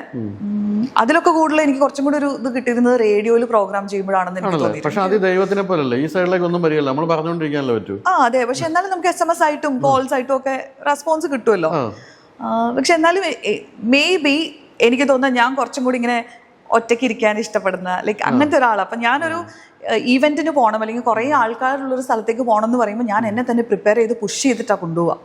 [SPEAKER 2] അതിലൊക്കെ കൂടുതൽ എനിക്ക് കുറച്ചും കൂടി ഒരു ഇത് കിട്ടിയിരുന്നത് റേഡിയോയിൽ പ്രോഗ്രാം ചെയ്യുമ്പോഴാണെന്ന് എനിക്ക് തോന്നി
[SPEAKER 1] ദൈവത്തിനെ പോലല്ലേ? ഈ സൈഡിലേക്ക് ഒന്നും വരികയല്ല. നമ്മൾ പറഞ്ഞുകൊണ്ടിരിക്കാനല്ലേ പറ്റൂ?
[SPEAKER 2] ആ അതെ. പക്ഷെ എന്നാലും നമുക്ക് എസ് എം എസ് ആയിട്ടും കോൾസ് ആയിട്ടും ഒക്കെ റെസ്പോൺസ് കിട്ടുമല്ലോ പക്ഷെ എന്നാലും മേ ബി എനിക്ക് തോന്നുന്നത് ഞാൻ കുറച്ചും കൂടി ഇങ്ങനെ ഒറ്റയ്ക്ക് ഇരിക്കാൻ ഇഷ്ടപ്പെടുന്ന ലൈക്ക് അങ്ങനത്തെ ഒരാളാണ് അപ്പം ഞാനൊരു ഈവെന്റിന് പോകണം അല്ലെങ്കിൽ കുറേ ആൾക്കാരുള്ള ഒരു സ്ഥലത്തേക്ക് പോകണം എന്ന് പറയുമ്പോൾ ഞാൻ എന്നെ തന്നെ പ്രിപ്പയർ ചെയ്ത് പുഷ് ചെയ്തിട്ടാണ്
[SPEAKER 1] കൊണ്ടുപോവാ.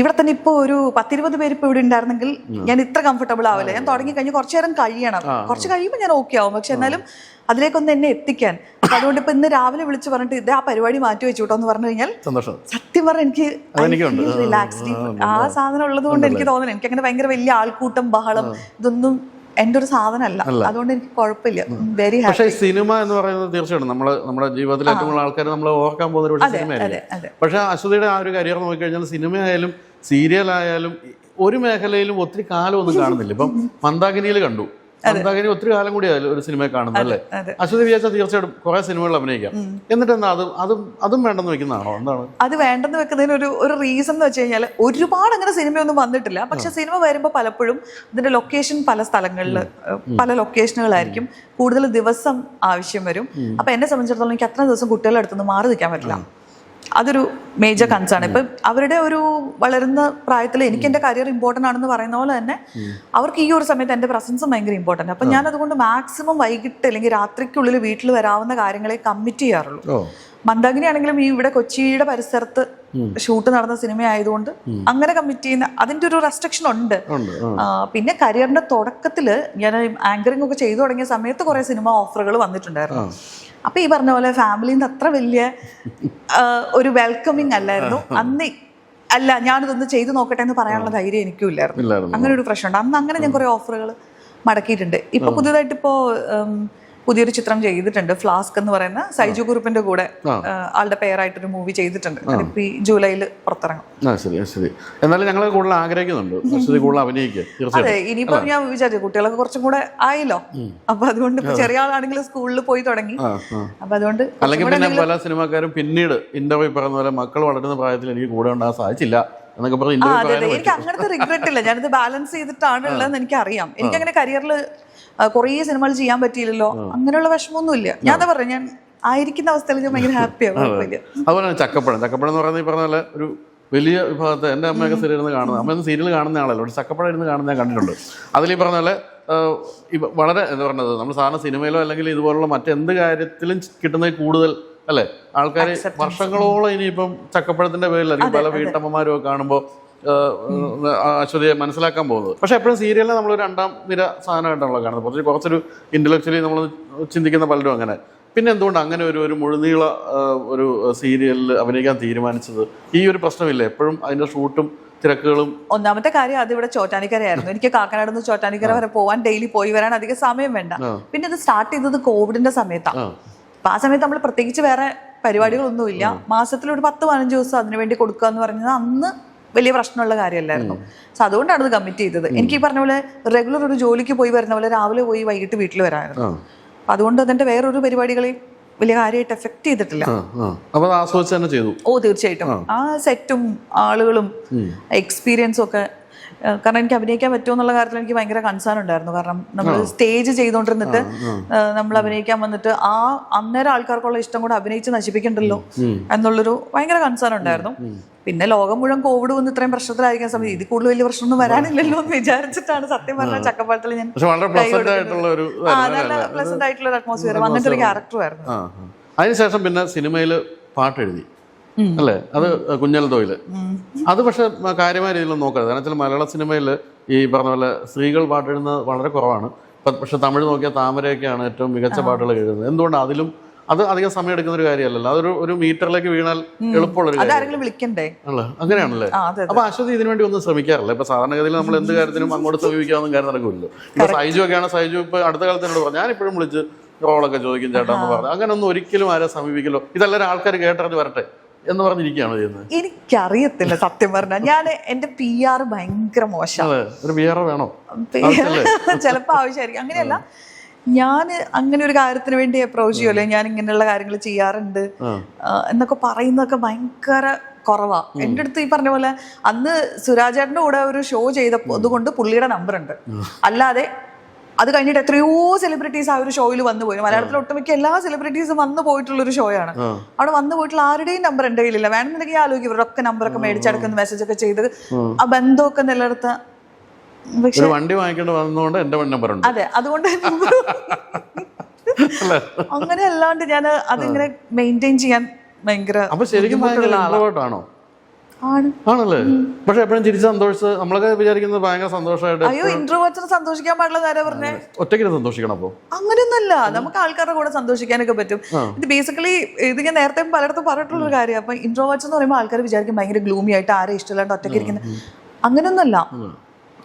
[SPEAKER 2] ഇവിടെ തന്നെ ഇപ്പോൾ ഒരു പത്തിരുപത് പേര് ഇപ്പോൾ ഇവിടെ ഉണ്ടായിരുന്നെങ്കിൽ ഞാൻ ഇത്ര കംഫർട്ടബിൾ ആവില്ല. ഞാൻ തുടങ്ങി കഴിഞ്ഞ് കുറച്ചു നേരം കഴിയണം. കുറച്ച് കഴിയുമ്പോൾ ഞാൻ ഓക്കെ ആവും. പക്ഷെ എന്നാലും അതിലേക്കൊന്ന് എന്നെ എത്തിക്കാൻ. അപ്പൊ അതുകൊണ്ട് ഇപ്പൊ ഇന്ന് രാവിലെ വിളിച്ച് പറഞ്ഞിട്ട് ഇത് ആ പരിപാടി മാറ്റി വെച്ചു കേട്ടോ എന്ന് പറഞ്ഞു കഴിഞ്ഞാൽ സത്യം പറഞ്ഞ എനിക്ക് റിലാക്സ്ഡ് ആ സാധനം ഉള്ളത് കൊണ്ട് എനിക്ക് തോന്നുന്നു എനിക്ക് അങ്ങനെ ഭയങ്കര വലിയ ആൾക്കൂട്ടം ബഹളം ഇതൊന്നും എന്റെ ഒരു സാധനമല്ല അതുകൊണ്ട് എനിക്ക് കുഴപ്പമില്ല. വെരി
[SPEAKER 1] പക്ഷേ സിനിമ എന്ന് പറയുന്നത് തീർച്ചയായിട്ടും നമ്മൾ നമ്മുടെ ജീവിതത്തിൽ ഏറ്റവും കൂടുതൽ ആൾക്കാർ നമ്മൾ ഓർക്കാൻ പോകുന്ന ഒരു
[SPEAKER 2] അതെ
[SPEAKER 1] പക്ഷെ അശ്വതിയുടെ ആ ഒരു കരിയർ നോക്കിക്കഴിഞ്ഞാൽ സിനിമയായാലും സീരിയലായാലും ഒരു മേഖലയിലും ഒത്തിരി കാലം ഒന്നും കാണുന്നില്ല. ഇപ്പം മന്ദാകിനിയിൽ കണ്ടു. മന്ദാകിനി ഒത്തിരി കാലം കൂടി ഒരു സിനിമ കാണുന്നത് അല്ലേ. അശ്വതി വിചാരിച്ചാൽ തീർച്ചയായിട്ടും കുറെ സിനിമകൾ അഭിനയിക്കാം. എന്നിട്ട് എന്താ അതും അതും അതും വേണ്ടെന്ന് വെക്കുന്നതാണോ? എന്താണ്?
[SPEAKER 2] അത് വേണ്ടെന്ന് വെക്കുന്നതിന് ഒരു ഒരു റീസൺ എന്ന് വെച്ച് കഴിഞ്ഞാൽ ഒരുപാട് അങ്ങനെ സിനിമയൊന്നും വന്നിട്ടില്ല. പക്ഷെ സിനിമ വരുമ്പോൾ പലപ്പോഴും ഇതിന്റെ ലൊക്കേഷൻ പല സ്ഥലങ്ങളിൽ പല ലൊക്കേഷനുകളായിരിക്കും കൂടുതൽ ദിവസം ആവശ്യം വരും. അപ്പൊ എന്നെ സംബന്ധിച്ചിടത്തോളം എനിക്ക് അത്ര ദിവസം കുട്ടികളുടെ അടുത്തുനിന്ന് മാറി നിൽക്കാൻ പറ്റില്ല. അതൊരു മേജർ കൺസേൺ ഇപ്പം അവരുടെ ഒരു വളരുന്ന പ്രായത്തിൽ എനിക്ക് എന്റെ കരിയർ ഇമ്പോർട്ടന്റ് ആണെന്ന് പറയുന്ന പോലെ തന്നെ അവർക്ക് ഈ ഒരു സമയത്ത് എന്റെ പ്രസൻസും ഭയങ്കര ഇമ്പോർട്ടന്റ് അപ്പം ഞാൻ അതുകൊണ്ട് മാക്സിമം വൈകിട്ട് അല്ലെങ്കിൽ രാത്രിക്കുള്ളിൽ വീട്ടിൽ വരാവുന്ന കാര്യങ്ങളെ കമ്മിറ്റ് ചെയ്യാറുള്ളൂ. മന്ദാഗിനി ആണെങ്കിലും ഈ ഇവിടെ കൊച്ചിയുടെ പരിസരത്ത് ഷൂട്ട് നടന്ന സിനിമ ആയതുകൊണ്ട് അങ്ങനെ കമ്മിറ്റ് ചെയ്യുന്ന അതിന്റെ ഒരു റെസ്ട്രിക്ഷൻ ഉണ്ട്. പിന്നെ കരിയറിന്റെ തുടക്കത്തിൽ ഞാൻ ആങ്കറിംഗ് ഒക്കെ ചെയ്തു തുടങ്ങിയ സമയത്ത് കുറെ സിനിമ ഓഫറുകൾ വന്നിട്ടുണ്ടായിരുന്നു. അപ്പൊ ഈ പറഞ്ഞ പോലെ ഫാമിലിയിൽ നിന്ന് അത്ര വലിയ ഒരു വെൽക്കമിങ് അല്ലായിരുന്നു. അന്ന് അല്ല ഞാനിതൊന്ന് ചെയ്ത് നോക്കട്ടെ എന്ന് പറയാനുള്ള ധൈര്യം എനിക്കും ഇല്ലായിരുന്നു. അങ്ങനെ ഒരു പ്രശ്നമുണ്ട്. അന്ന് അങ്ങനെ ഞാൻ കുറെ ഓഫറുകൾ മടക്കിയിട്ടുണ്ട്. ഇപ്പൊ പുതിയതായിട്ട് ഇപ്പോ പുതിയൊരു ചിത്രം ചെയ്തിട്ടുണ്ട്. ഫ്ലാസ്ക് എന്ന് പറയുന്ന സൈജു കുറുപ്പിന്റെ കൂടെ
[SPEAKER 1] ആളുടെ
[SPEAKER 2] പേരായിട്ട് ആളുടെ പേരായിട്ടൊരു മൂവി ചെയ്തിട്ടുണ്ട്. അതിപ്പോ ഈ ജൂലൈയിൽ പുറത്തിറങ്ങും.
[SPEAKER 1] ശരി ശരി. എന്നാലും ഞങ്ങൾ കൂടുതൽ ആഗ്രഹിക്കുന്നുണ്ട്. കൂടുതൽ അഭിനയിക്കുക
[SPEAKER 2] അതെ ഇനിയിപ്പോ ഞാൻ വിചാരിച്ചു കുട്ടികളൊക്കെ കുറച്ചും കൂടെ ആയല്ലോ. അപ്പൊ അതുകൊണ്ട് ഇപ്പൊ ചെറിയ ആളാണെങ്കിൽ സ്കൂളിൽ പോയി തുടങ്ങി. അപ്പൊ അതുകൊണ്ട്
[SPEAKER 1] അല്ലെങ്കിൽ പിന്നെ പല സിനിമാക്കാരും പിന്നീട് ഇന്റർവ്യൂ പറയുന്ന പോലെ മക്കൾ വളരുന്ന പ്രായത്തിൽ എനിക്ക് കൂടെ ഉണ്ടാകാൻ സാധിച്ചില്ല എന്നൊക്കെ പറഞ്ഞ്
[SPEAKER 2] അതെ എനിക്ക് അങ്ങനത്തെ റിഗ്രറ്റ് ഇല്ല. ഞാനിത് ബാലൻസ് ചെയ്തിട്ടാണ് ഉള്ളതെന്ന് എനിക്ക് അറിയാം എനിക്ക് അങ്ങനെ കരിയറിൽ കുറേ സിനിമകൾ ചെയ്യാൻ പറ്റിയില്ലല്ലോ. അങ്ങനെയുള്ള വിഷമമൊന്നും ഇല്ല ഞാൻ എന്താ പറഞ്ഞു ഞാൻ ആയിരിക്കുന്ന അവസ്ഥയിൽ ഞാൻ ഭയങ്കര ഹാപ്പിയാണ്
[SPEAKER 1] അതുപോലെ ചക്കപ്പഴം. ചക്കപ്പഴം എന്ന് പറയുന്നത് ഈ പറഞ്ഞ പോലെ ഒരു വലിയ വിഭാഗത്തെ എന്റെ അമ്മയൊക്കെ സീരിയൽ ഇരുന്ന് കാണുന്നത്. അമ്മയൊന്നും സീരിയൽ കാണുന്ന ആളല്ലോ. ഒരു ചക്കപ്പഴം ഇരുന്ന് കാണുന്ന ഞാൻ കണ്ടിട്ടുണ്ട്. അതിൽ ഈ പറഞ്ഞ പോലെ വളരെ എന്താ പറയുന്നത് നമ്മൾ സാധാരണ സിനിമയിലോ അല്ലെങ്കിൽ ഇതുപോലുള്ള മറ്റെന്ത് കാര്യത്തിലും കിട്ടുന്ന കൂടുതൽ അല്ലേ? ആൾക്കാർ വർഷങ്ങളോളം ഇനിയിപ്പം ചക്കപ്പഴത്തിന്റെ പേരിലായിരിക്കും പല വീട്ടമ്മമാരും ഒക്കെ കാണുമ്പോൾ അശ്വതിയെ മനസ്സിലാക്കാൻ പോകുന്നത്. പക്ഷെ എപ്പോഴും സീരിയലിനെ നമ്മൾ രണ്ടാം നിര സാധനമായിട്ടാണല്ലോ കാണുന്നത്. കുറച്ച് കുറച്ചൊരു ഇന്റലക്ച്വലി നമ്മൾ ചിന്തിക്കുന്ന പലരും അങ്ങനെ. പിന്നെ എന്തുകൊണ്ട് അങ്ങനെ ഒരു ഒരു മുഴുനീള ഒരു സീരിയലിൽ അഭിനയിക്കാൻ തീരുമാനിച്ചത്? ഈ ഒരു പ്രശ്നമില്ല? എപ്പോഴും അതിന്റെ ഷൂട്ടും തിരക്കുകളും
[SPEAKER 2] ഒന്നാമത്തെ കാര്യം അത് ഇവിടെ ചോറ്റാനിക്കരയായിരുന്നു. എനിക്ക് കാക്കനാട് നിന്ന് ചോറ്റാനിക്കര വരെ പോവാൻ ഡെയിലി പോയി വരാൻ അധികം സമയം വേണ്ട. പിന്നെ ഇത് സ്റ്റാർട്ട് ചെയ്തത് കോവിഡിന്റെ സമയത്താണ്
[SPEAKER 1] ആ.
[SPEAKER 2] അപ്പൊ ആ സമയത്ത് നമ്മൾ പ്രത്യേകിച്ച് വേറെ പരിപാടികളൊന്നുമില്ല. മാസത്തിൽ ഒരു പത്ത് പതിനഞ്ച് ദിവസം അതിനു വേണ്ടി കൊടുക്കുക എന്ന് പറഞ്ഞത് അന്ന് വലിയ പ്രശ്നമുള്ള കാര്യമല്ലായിരുന്നു. സോ അതുകൊണ്ടാണ് ഇത് കമ്മിറ്റ് ചെയ്തത്. എനിക്ക് ഈ പറഞ്ഞ പോലെ റെഗുലർ ഒരു ജോലിക്ക് പോയി വരുന്ന പോലെ രാവിലെ പോയി വൈകിട്ട് വീട്ടിൽ വരാമായിരുന്നു
[SPEAKER 1] ആ.
[SPEAKER 2] അപ്പൊ അതുകൊണ്ട് അതിന്റെ വേറൊരു പരിപാടികളെയും വലിയ കാര്യമായിട്ട് എഫക്ട് ചെയ്തിട്ടില്ല. ഓ തീർച്ചയായിട്ടും. ആ. സെറ്റും ആളുകളും എക്സ്പീരിയൻസും ഒക്കെ കാരണം എനിക്ക് അഭിനയിക്കാൻ പറ്റുമോ എന്നുള്ള കാര്യത്തിൽ എനിക്ക് ഭയങ്കര കൺസേൺ ഉണ്ടായിരുന്നു. കാരണം നമ്മൾ സ്റ്റേജ് ചെയ്തുകൊണ്ടിരുന്നിട്ട് നമ്മൾ അഭിനയിക്കാൻ വന്നിട്ട് ആ അന്നേരം ആൾക്കാർക്കുള്ള ഇഷ്ടം കൂടെ അഭിനയിച്ച് നശിപ്പിക്കണ്ടല്ലോ എന്നുള്ളൊരു ഭയങ്കര കൺസേൺ ഉണ്ടായിരുന്നു. പിന്നെ ലോകം മുഴുവൻ കോവിഡ് വന്ന് ഇത്രയും പ്രശ്നത്തിലായിരിക്കാൻ സമയത്ത് ഇത് കൂടുതൽ വലിയ പ്രശ്നമൊന്നും വരാനില്ലല്ലോ എന്ന് വിചാരിച്ചിട്ടാണ് സത്യം പറഞ്ഞ ചക്കപ്പാലത്തിൽ ഞാൻ
[SPEAKER 1] പ്ലസന്റ് ആയിട്ടുള്ള
[SPEAKER 2] നല്ല പ്ലസന്റ് ആയിട്ടുള്ള ഒരു അറ്റ്മോസ്ഫിയർ അങ്ങനത്തെ ഒരു
[SPEAKER 1] ആ. അതിനുശേഷം പിന്നെ സിനിമയിൽ പാട്ട് എഴുതി അല്ലേ? അത് കുഞ്ഞൽ തൊഴിൽ അത് പക്ഷെ കാര്യമായ രീതിയിൽ നോക്കരുത്. കാരണം വെച്ചാൽ മലയാള സിനിമയിൽ ഈ പറഞ്ഞ പോലെ സ്ത്രീകൾ പാട്ടിടുന്നത് വളരെ കുറവാണ്. പക്ഷെ തമിഴ് നോക്കിയാൽ താമരയൊക്കെയാണ് ഏറ്റവും മികച്ച പാട്ടുകൾ എഴുതുന്നത് എന്തുകൊണ്ട് അതിലും അത് അധികം സമയം എടുക്കുന്ന ഒരു കാര്യമല്ലല്ലോ. അതൊരു ഒരു മീറ്ററിലേക്ക് വീണാൽ എളുപ്പമുള്ള
[SPEAKER 2] വിളിക്കണ്ടേ?
[SPEAKER 1] അല്ലേ അങ്ങനെയാണല്ലേ? അപ്പൊ അശ്വതി ഇതിനു വേണ്ടി ഒന്നും ശ്രമിക്കാറില്ല. ഇപ്പൊ സാധാരണഗതിയിൽ നമ്മൾ എന്ത് കാര്യത്തിനും അങ്ങോട്ട് സമീപിക്കാവുന്ന കാര്യം നടക്കില്ലല്ലോ ഇപ്പൊ സൈജു ഒക്കെയാണ് സൈജു ഇപ്പൊ അടുത്ത കാലത്ത് എന്നോട് പറഞ്ഞു ഞാൻ ഇപ്പോഴും വിളിച്ച് റോളൊക്കെ ചോദിക്കും ചേട്ടാ എന്ന് പറഞ്ഞു. അങ്ങനെ ഒന്നും ഒരിക്കലും ആരെ സമീപിക്കലോ ഇതെല്ലാവരും ആൾക്കാർ കേട്ടറിഞ്ഞ് വരട്ടെ. എന്ന് പറഞ്ഞിരിക്കുകയാണ് ചെയ്യുന്നത്.
[SPEAKER 2] എനിക്കറിയത്തില്ല സത്യം പറഞ്ഞാൽ ഞാൻ എന്റെ പി ആർ ഭയങ്കര മോശം.
[SPEAKER 1] വേണോ?
[SPEAKER 2] ചിലപ്പോ ആവശ്യമായിരിക്കും. അങ്ങനെയല്ല ഞാൻ അങ്ങനെ ഒരു കാര്യത്തിന് വേണ്ടി അപ്രോച്ച് ചെയ്യുമല്ലോ ഞാൻ ഇങ്ങനെയുള്ള കാര്യങ്ങൾ ചെയ്യാറുണ്ട്. എന്നൊക്കെ പറയുന്നതൊക്കെ ഭയങ്കര കുറവാ. എന്റെ അടുത്ത് ഈ പറഞ്ഞ പോലെ അന്ന് സുരാജേട്ടന്റെ കൂടെ ഒരു ഷോ ചെയ്തപ്പോൾ അതുകൊണ്ട് പുള്ളിയുടെ നമ്പർ ഉണ്ട്. അല്ലാതെ അത് കഴിഞ്ഞിട്ട് എത്രയോ സെലിബ്രിറ്റീസ് ആ ഒരു ഷോയിൽ വന്നു പോയി. മലയാളത്തിൽ ഒട്ടുമിക്ക എല്ലാ സെലിബ്രിറ്റീസും വന്നു പോയിട്ടുള്ള ഒരു ഷോയാണ്
[SPEAKER 1] ആണ്.
[SPEAKER 2] അവിടെ വന്നു പോയിട്ടുള്ള ആരുടെയും നമ്പർ എന്റെ കയ്യിലില്ല. വേണമെന്നുണ്ടെങ്കിൽ ആലോചിക്കും. ഇവരൊക്കെ നമ്പറൊക്കെ മേടിച്ചെടുക്കുന്ന മെസ്സേജ് ഒക്കെ ചെയ്ത് ആ. ബന്ധമൊക്കെ നിലനിർത്ത.
[SPEAKER 1] വണ്ടി വാങ്ങിക്കേണ്ടി വന്നതുകൊണ്ട് എന്റെ നമ്പർ ഉണ്ട്.
[SPEAKER 2] അതെ അതുകൊണ്ട് അങ്ങനെ അല്ലാണ്ട് ഞാൻ അതിങ്ങനെ മെയിന്റെയിൻ ചെയ്യാൻ ഭയങ്കര
[SPEAKER 1] അപ്പൊ ശരിക്കും ഭയങ്കര ആണല്ലേ? പക്ഷെ എപ്പോഴും ചിരിച്ച് സന്തോഷിച്ച് നമ്മളൊക്കെ വിചാരിക്കുന്നത് ഭയങ്കര സന്തോഷമായിട്ട്
[SPEAKER 2] അയ്യോ ഇൻട്രോവേർട്സിന് സന്തോഷിക്കാൻ പാടില്ല നേരെ പറഞ്ഞേ?
[SPEAKER 1] ഒറ്റയ്ക്ക് സന്തോഷിക്കണം അപ്പോ?
[SPEAKER 2] അങ്ങനെയൊന്നല്ല നമുക്ക് ആൾക്കാരുടെ കൂടെ സന്തോഷിക്കാനൊക്കെ പറ്റും. ഇത് ബേസിക്കലി ഇത് ഞാൻ നേരത്തെ പലയിടത്തും പറഞ്ഞിട്ടുള്ള ഒരു കാര്യം. അപ്പൊ ഇൻട്രോവേർട്സ് എന്ന് പറയുമ്പോൾ ആൾക്കാർ വിചാരിക്കും ഭയങ്കര ഗ്ലൂമി ആയിട്ട് ആരെ ഇഷ്ടമില്ലാണ്ട് ഒറ്റയ്ക്ക് ഇരിക്കുന്നത് അങ്ങനെയൊന്നല്ല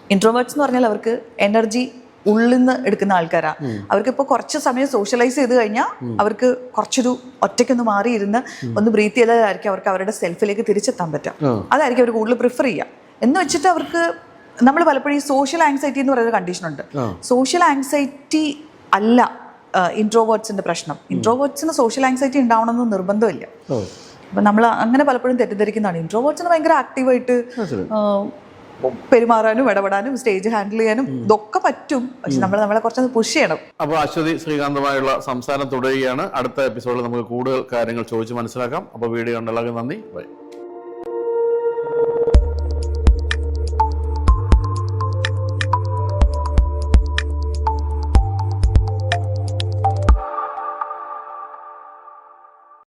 [SPEAKER 2] ഇൻട്രോവേർട്സ് എന്ന് പറഞ്ഞാൽ അവർക്ക് എനർജി ഉള്ളിൽ നിന്ന് എടുക്കുന്ന ആൾക്കാരാ. അവർക്ക് ഇപ്പോൾ കുറച്ച് സമയം സോഷ്യലൈസ് ചെയ്ത് കഴിഞ്ഞാൽ അവർക്ക് കുറച്ചൊരു ഒറ്റയ്ക്കൊന്ന് മാറിയിരുന്ന് ഒന്ന് ബ്രീത്ത് ചെയ്താലായിരിക്കും അവർക്ക് അവരുടെ സെൽഫിലേക്ക് തിരിച്ചെത്താൻ പറ്റുക. അതായിരിക്കും അവർ കൂടുതൽ പ്രിഫർ ചെയ്യുക എന്ന് വെച്ചിട്ട് അവർക്ക് നമ്മൾ പലപ്പോഴും ഈ സോഷ്യൽ ആങ്സൈറ്റി എന്ന് പറയുന്ന കണ്ടീഷൻ ഉണ്ട്. സോഷ്യൽ ആങ്സൈറ്റി അല്ല ഇൻട്രോവേർട്സിന്റെ പ്രശ്നം. ഇൻട്രോവേർട്സിന് സോഷ്യൽ ആങ്സൈറ്റി ഉണ്ടാവണമെന്ന് നിർബന്ധമില്ല. അപ്പം നമ്മൾ അങ്ങനെ പലപ്പോഴും തെറ്റിദ്ധരിക്കുന്നതാണ്. ഇൻട്രോവേർട്സിന് ഭയങ്കര ആക്റ്റീവായിട്ട്. പെരുമാറാനും ഇടപെടാനും സ്റ്റേജ് ഹാൻഡിൽ ചെയ്യാനും ഇതൊക്കെ പറ്റും. പക്ഷെ നമ്മൾ നമ്മളെ കുറച്ചൊന്ന് പുഷ് ചെയ്യണം.
[SPEAKER 1] അപ്പോൾ അശ്വതി ശ്രീകാന്തുമായുള്ള സംസാരം തുടരുകയാണ്. അടുത്ത എപ്പിസോഡിൽ നമുക്ക് കൂടുതൽ കാര്യങ്ങൾ ചോദിച്ച് മനസ്സിലാക്കാം. അപ്പോൾ വീഡിയോ കണ്ടുള്ള നന്ദി. ബൈ